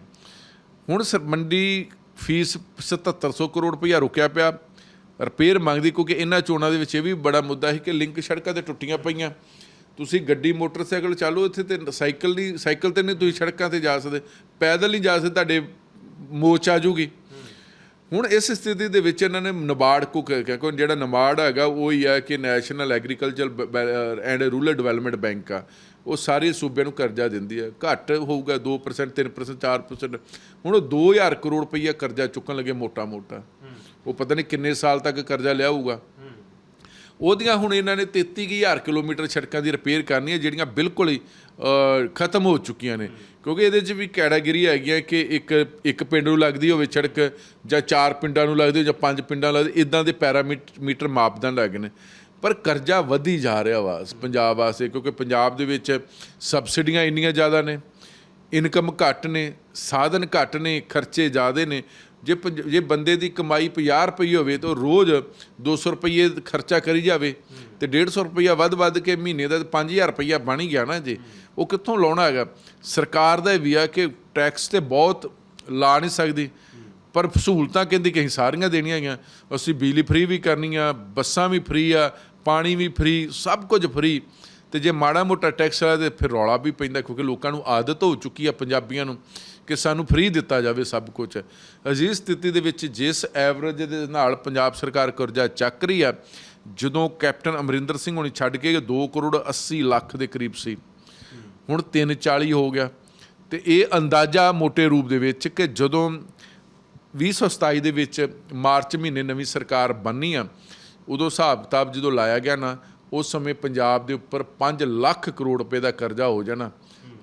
B: ਹੁਣ ਸਰ ਮੰਡੀ ਫੀਸ 7700 ਕਰੋੜ ਰੁਪਇਆ ਰੁਕਿਆ ਪਿਆ। ਰਿਪੇਅਰ ਮੰਗਦੀ ਕਿਉਂਕਿ ਇਹਨਾਂ ਚੋਣਾਂ ਦੇ ਵਿੱਚ ਇਹ ਵੀ ਬੜਾ ਮੁੱਦਾ ਸੀ ਕਿ ਲਿੰਕ ਸੜਕਾਂ ਤੇ ਟੁੱਟੀਆਂ ਪਈਆਂ। ਤੁਸੀਂ ਗੱਡੀ ਮੋਟਰਸਾਈਕਲ ਚਾਲੋ ਇੱਥੇ ਤੇ ਸਾਈਕਲ ਨਹੀਂ ਸਾਈਕਲ ਤੇ ਨਹੀਂ ਤੁਸੀਂ ਸੜਕਾਂ ਤੇ ਜਾ ਸਕਦੇ। ਪੈਦਲ ਨਹੀਂ ਜਾ ਸਕਦੇ ਤੁਹਾਡੇ ਮੋਚ ਆ ਜੂਗੀ। ਹੁਣ ਇਸ ਸਥਿਤੀ ਦੇ ਵਿੱਚ ਇਹਨਾਂ ਨੇ ਨਬਾਰਡ ਕੋ ਕਿਉਂਕਿ ਜਿਹੜਾ ਨਬਾਰਡ ਹੈਗਾ ਉਹ ਹੀ ਹੈ ਕਿ national agriculture and rural development bank ਆ। ਉਹ ਸਾਰੇ ਸੂਬਿਆਂ ਨੂੰ ਕਰਜ਼ਾ ਦਿੰਦੀ ਹੈ ਘੱਟ ਹੋਊਗਾ 2% 3% 4% ਹੁਣ ਉਹ 2000 ਕਰੋੜ ਰੁਪਈਆ ਕਰਜ਼ਾ ਚੁੱਕਣ ਲੱਗੇ ਮੋਟਾ ਮੋਟਾ ਉਹ ਪਤਾ ਨਹੀਂ ਕਿੰਨੇ ਸਾਲ ਤੱਕ ਕਰਜ਼ਾ ਲਿਆਊਗਾ। ਉਹਦੀਆਂ ਹੁਣ ਇਹਨਾਂ ਨੇ 33000 ਕਿਲੋਮੀਟਰ ਸੜਕਾਂ ਦੀ ਰਿਪੇਅਰ ਕਰਨੀ ਹੈ, ਜਿਹੜੀਆਂ ਬਿਲਕੁਲ ਹੀ ਖਤਮ ਹੋ ਚੁੱਕੀਆਂ ਨੇ। ਕਿਉਂਕਿ ਇਹਦੇ 'ਚ ਵੀ ਕੈਟਾਗਰੀ ਹੈਗੀਆਂ ਕਿ ਇੱਕ ਇੱਕ ਪਿੰਡ ਨੂੰ ਲੱਗਦੀ ਹੋਵੇ ਸੜਕ, ਜਾਂ ਚਾਰ ਪਿੰਡਾਂ ਨੂੰ ਲੱਗਦੀ ਹੋਵੇ, ਜਾਂ ਪੰਜ ਪਿੰਡਾਂ ਨੂੰ ਲੱਗਦੀ ਇਦਾਂ ਦੇ ਪੈਰਾਮੀਟਰ ਮਾਪਦੰਡ ਹੈਗੇ ਨੇ। ਪਰ ਕਰਜ਼ਾ ਵਧੀ ਜਾ ਰਿਹਾ ਵਾ ਪੰਜਾਬ ਵਾਸਤੇ, ਕਿਉਂਕਿ ਪੰਜਾਬ ਦੇ ਵਿੱਚ ਸਬਸਿਡੀਆਂ ਇੰਨੀਆਂ ਜ਼ਿਆਦਾ ਨੇ, ਇਨਕਮ ਘੱਟ ਨੇ, ਸਾਧਨ ਘੱਟ ਨੇ, ਖਰਚੇ ਜ਼ਿਆਦੇ ਨੇ। ਜੇ ਪੰਜ- ਜੇ ਬੰਦੇ ਦੀ ਕਮਾਈ 50 ਰੁਪਏ ਹੋਵੇ ਤਾਂ ਉਹ ਰੋਜ਼ 200 ਰੁਪਏ ਖਰਚਾ ਕਰੀ ਜਾਵੇ ਤੇ 150 ਰੁਪਈਆ ਵੱਧ ਵੱਧ ਕੇ ਮਹੀਨੇ ਦਾ 5000 ਰੁਪਈਆ ਬਣ ਹੀ ਗਿਆ ਨਾ ਜੇ। ਉਹ ਕਿੱਥੋਂ ਲਾਉਣਾ ਹੈਗਾ? ਸਰਕਾਰ ਦਾ ਇਹ ਵੀ ਆ ਕਿ ਟੈਕਸ ਤੇ ਬਹੁਤ ਲਾ ਨਹੀਂ ਸਕਦੀ। ਪਰ ਸਹੂਲਤਾਂ ਕਹਿੰਦੀ ਕਿ ਅਸੀਂ ਸਾਰੀਆਂ ਦੇਣੀਆਂ ਹੈਗੀਆਂ। ਅਸੀਂ ਬਿਜਲੀ ਫ੍ਰੀ ਵੀ ਕਰਨੀ ਆ, ਬੱਸਾਂ ਵੀ ਫ੍ਰੀ ਆ, ਪਾਣੀ ਵੀ ਫ੍ਰੀ, ਸਭ ਕੁਝ ਫ੍ਰੀ। ਤੇ ਜੇ ਮਾੜਾ ਮੋਟਾ ਟੈਕਸ ਆ ਤੇ ਫਿਰ ਰੌਲਾ ਵੀ ਪੈਂਦਾ ਕਿਉਂਕਿ ਲੋਕਾਂ ਨੂੰ ਆਦਤ ਹੋ ਚੁੱਕੀ ਆ ਪੰਜਾਬੀਆਂ ਨੂੰ। ਕਿ ਸਾਨੂੰ ਫ੍ਰੀ ਦਿੱਤਾ ਜਾਵੇ ਸਭ ਕੁਝ ਅਜਿਹੀ ਸਥਿਤੀ ਦੇ ਵਿੱਚ ਜਿਸ ਐਵਰੇਜ ਦੇ ਨਾਲ ਪੰਜਾਬ ਸਰਕਾਰ ਕਰਜ਼ਾ ਚੱਕ ਰਹੀ ਆ ਜਦੋਂ ਕੈਪਟਨ ਅਮਰਿੰਦਰ ਸਿੰਘ ਹੋਣੀ ਛੱਡ ਕੇ 2 ਕਰੋੜ 80 ਲੱਖ ਦੇ ਕਰੀਬ ਸੀ। ਹੁਣ 340 ਹੋ ਗਿਆ। ਤੇ ਇਹ ਅੰਦਾਜ਼ਾ ਮੋٹے ਰੂਪ ਦੇ ਵਿੱਚ ਕਿ ਜਦੋਂ 2027 ਦੇ ਵਿੱਚ ਮਾਰਚ ਮਹੀਨੇ ਨਵੀਂ ਸਰਕਾਰ ਬਣਨੀ ਆ, ਉਦੋਂ ਹਿਸਾਬ ਕਿਤਾਬ ਜਦੋਂ ਲਾਇਆ ਗਿਆ ਨਾ, ਉਸ ਸਮੇਂ ਪੰਜਾਬ ਦੇ ਉੱਪਰ 5 ਲੱਖ ਕਰੋੜ ਰੁਪਏ ਦਾ ਕਰਜ਼ਾ ਹੋ ਜਾਣਾ।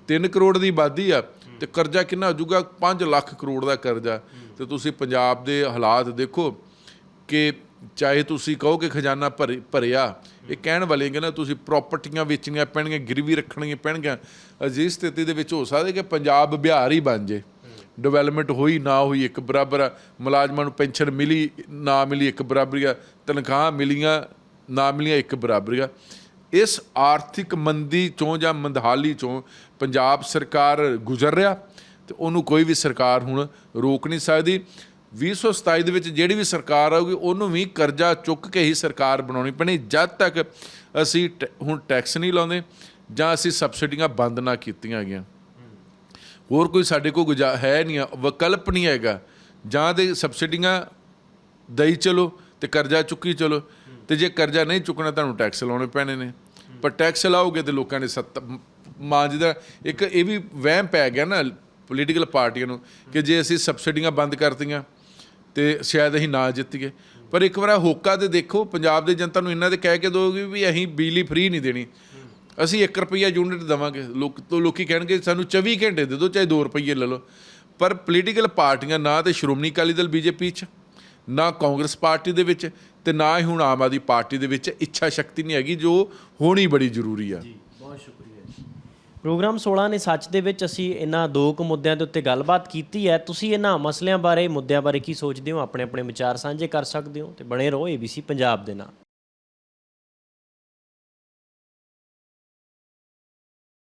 B: 3 ਕਰੋੜ ਦੀ ਆਬਾਦੀ ਆ ਤੇ ਕਰਜ਼ਾ ਕਿੰਨਾ ਹੋ ਜਾਊਗਾ? 5 ਲੱਖ ਕਰੋੜ ਦਾ ਕਰਜ਼ਾ। ਤੇ ਤੁਸੀਂ ਪੰਜਾਬ ਦੇ ਹਾਲਾਤ ਦੇਖੋ ਕਿ ਚਾਹੇ ਤੁਸੀਂ ਕਹੋ ਕਿ ਖਜ਼ਾਨਾ ਭਰ- ਭਰਿਆ, ਇਹ ਕਹਿਣ ਵਾਲੇ ਕਿ ਨਾ ਤੁਸੀਂ ਪ੍ਰਾਪਰਟੀਆਂ ਵੇਚਣੀਆਂ ਪੈਣਗੀਆਂ, ਗਿਰਵੀ ਰੱਖਣੀਆਂ ਪੈਣਗੀਆਂ। ਅਜਿਹੀ ਸਥਿਤੀ ਦੇ ਵਿੱਚ ਹੋ ਸਕਦਾ ਕਿ ਪੰਜਾਬ ਬਿਹਾਰ ਹੀ ਬਣ ਜੇ। ਡਿਵੈਲਪਮੈਂਟ ਹੋਈ, ਨਾ ਹੋਈ, ਇੱਕ ਬਰਾਬਰ ਆ। ਮੁਲਾਜ਼ਮਾਂ ਨੂੰ ਪੈਨਸ਼ਨ ਮਿਲੀ, ਨਾ ਮਿਲੀ, ਇੱਕ ਬਰਾਬਰ ਆ। ਤਨਖਾਹਾਂ ਮਿਲੀਆਂ, ਨਾ ਮਿਲੀਆਂ, ਇੱਕ ਬਰਾਬਰ ਆ। ਇਸ ਆਰਥਿਕ ਮੰਦੀ ਚੋਂ ਜਾਂ ਮੰਦਹਾਲੀ ਚੋਂ ਪੰਜਾਬ ਸਰਕਾਰ ਗੁਜ਼ਰ ਰਿਹਾ ਤੇ ਉਹਨੂੰ ਕੋਈ ਵੀ ਸਰਕਾਰ ਹੁਣ ਰੋਕ ਨਹੀਂ ਸਕਦੀ। 2027 ਦੇ ਵਿੱਚ ਜਿਹੜੀ ਵੀ ਸਰਕਾਰ ਆਊਗੀ, ਉਹਨੂੰ ਵੀ ਕਰਜ਼ਾ ਚੁੱਕ ਕੇ ਹੀ ਸਰਕਾਰ ਬਣਾਉਣੀ ਪੈਣੀ, ਜਦ ਤੱਕ ਅਸੀਂ ਟ- ਹੁਣ ਟੈਕਸ ਨਹੀਂ ਲਾਉਂਦੇ ਜਾਂ ਅਸੀਂ ਸਬਸਿਡੀਆਂ ਬੰਦ ਨਾ ਕੀਤੀਆਂ ਗਈਆਂ। ਹੋਰ ਕੋਈ ਸਾਡੇ ਕੋਲ ਗੁਜਾ, ਹੈ ਨਹੀਂ ਵਿਕਲਪ ਨਹੀਂ ਹੈਗਾ। ਜਾਂ ਤੇ ਸਬਸਿਡੀਆਂ ਦਈ ਚਲੋ ਤੇ ਕਰਜ਼ਾ ਚੁੱਕੀ ਚਲੋ। ਤੇ ਜੇ ਕਰਜ਼ਾ ਨਹੀਂ ਚੁੱਕਣਾ, ਤੁਹਾਨੂੰ ਟੈਕਸ ਲਾਉਣੇ ਪੈਣੇ ਨੇ। ਪਰ ਟੈਕਸ ਲਾਓਗੇ ਤੇ ਲੋਕਾਂ ਨੇ ਸੱਤ, ਮਾਂ ਜਿਹਦਾ ਇੱਕ ਇਹ ਵੀ ਵਹਿਮ ਪੈ ਗਿਆ ਨਾ ਪੋਲੀਟੀਕਲ ਪਾਰਟੀਆਂ ਨੂੰ ਕਿ ਜੇ ਅਸੀਂ ਸਬਸਿਡੀਆਂ ਬੰਦ ਕਰਤੀਆਂ ਤੇ ਸ਼ਾਇਦ ਅਸੀਂ ਨਾ ਜਿੱਤੀਏ। ਪਰ ਇੱਕ ਵਾਰ ਹੋਕਾ ਤੇ ਦੇਖੋ, ਪੰਜਾਬ ਦੇ ਜਨਤਾ ਨੂੰ ਇਹਨਾਂ ਦੇ ਕਹਿ ਕੇ ਦੋਗੇ ਵੀ ਅਸੀਂ ਬਿਜਲੀ ਫ੍ਰੀ ਨਹੀਂ ਦੇਣੀ। ਅਸੀਂ 1 ਰੁਪਈਆ ਯੂਨਿਟ ਦੇਵਾਂਗੇ। ਲੋਕ ਤੋਂ ਲੋਕੀ ਕਹਿਣਗੇ, ਸਾਨੂੰ 24 ਘੰਟੇ ਦੇ ਦਿਓ, ਚਾਹੇ 2 ਰੁਪਈਏ ਲੈ ਲਓ। ਪਰ ਪੋਲੀਟੀਕਲ ਪਾਰਟੀਆਂ ਨਾ ਤੇ ਸ਼੍ਰੋਮਣੀ ਅਕਾਲੀ ਦਲ ਬੀਜੇਪੀ 'ਚ, ਨਾ ਕਾਂਗਰਸ ਪਾਰਟੀ ਦੇ ਵਿੱਚ ਤੇ ਨਾ ਹੀ ਹੁਣ ਆਮ ਆਦਮੀ ਪਾਰਟੀ ਦੇ ਵਿੱਚ ਇੱਛਾ ਸ਼ਕਤੀ ਨਹੀਂ ਹੈਗੀ ਜੋ ਹੋਣੀ ਬੜੀ ਜ਼ਰੂਰੀ ਆ।
A: ਬਹੁਤ ਸ਼ੁਕਰੀਆ ਪ੍ਰੋਗਰਾਮ 16 ਨੇ ਸੱਚ ਦੇ ਵਿੱਚ ਅਸੀਂ ਇਹਨਾਂ ਦੋ ਕੁ ਮੁੱਦਿਆਂ ਦੇ ਉੱਤੇ ਗੱਲਬਾਤ ਕੀਤੀ ਹੈ। ਤੁਸੀਂ ਇਹਨਾਂ ਮਸਲਿਆਂ ਬਾਰੇ ਮੁੱਦਿਆਂ ਬਾਰੇ ਕੀ ਸੋਚਦੇ ਹੋ? ਆਪਣੇ ਆਪਣੇ ਵਿਚਾਰ ਸਾਂਝੇ ਕਰ ਸਕਦੇ ਹੋ ਤੇ ਬਣੇ ਰਹੋ ABC ਪੰਜਾਬ ਦੇ ਨਾਲ।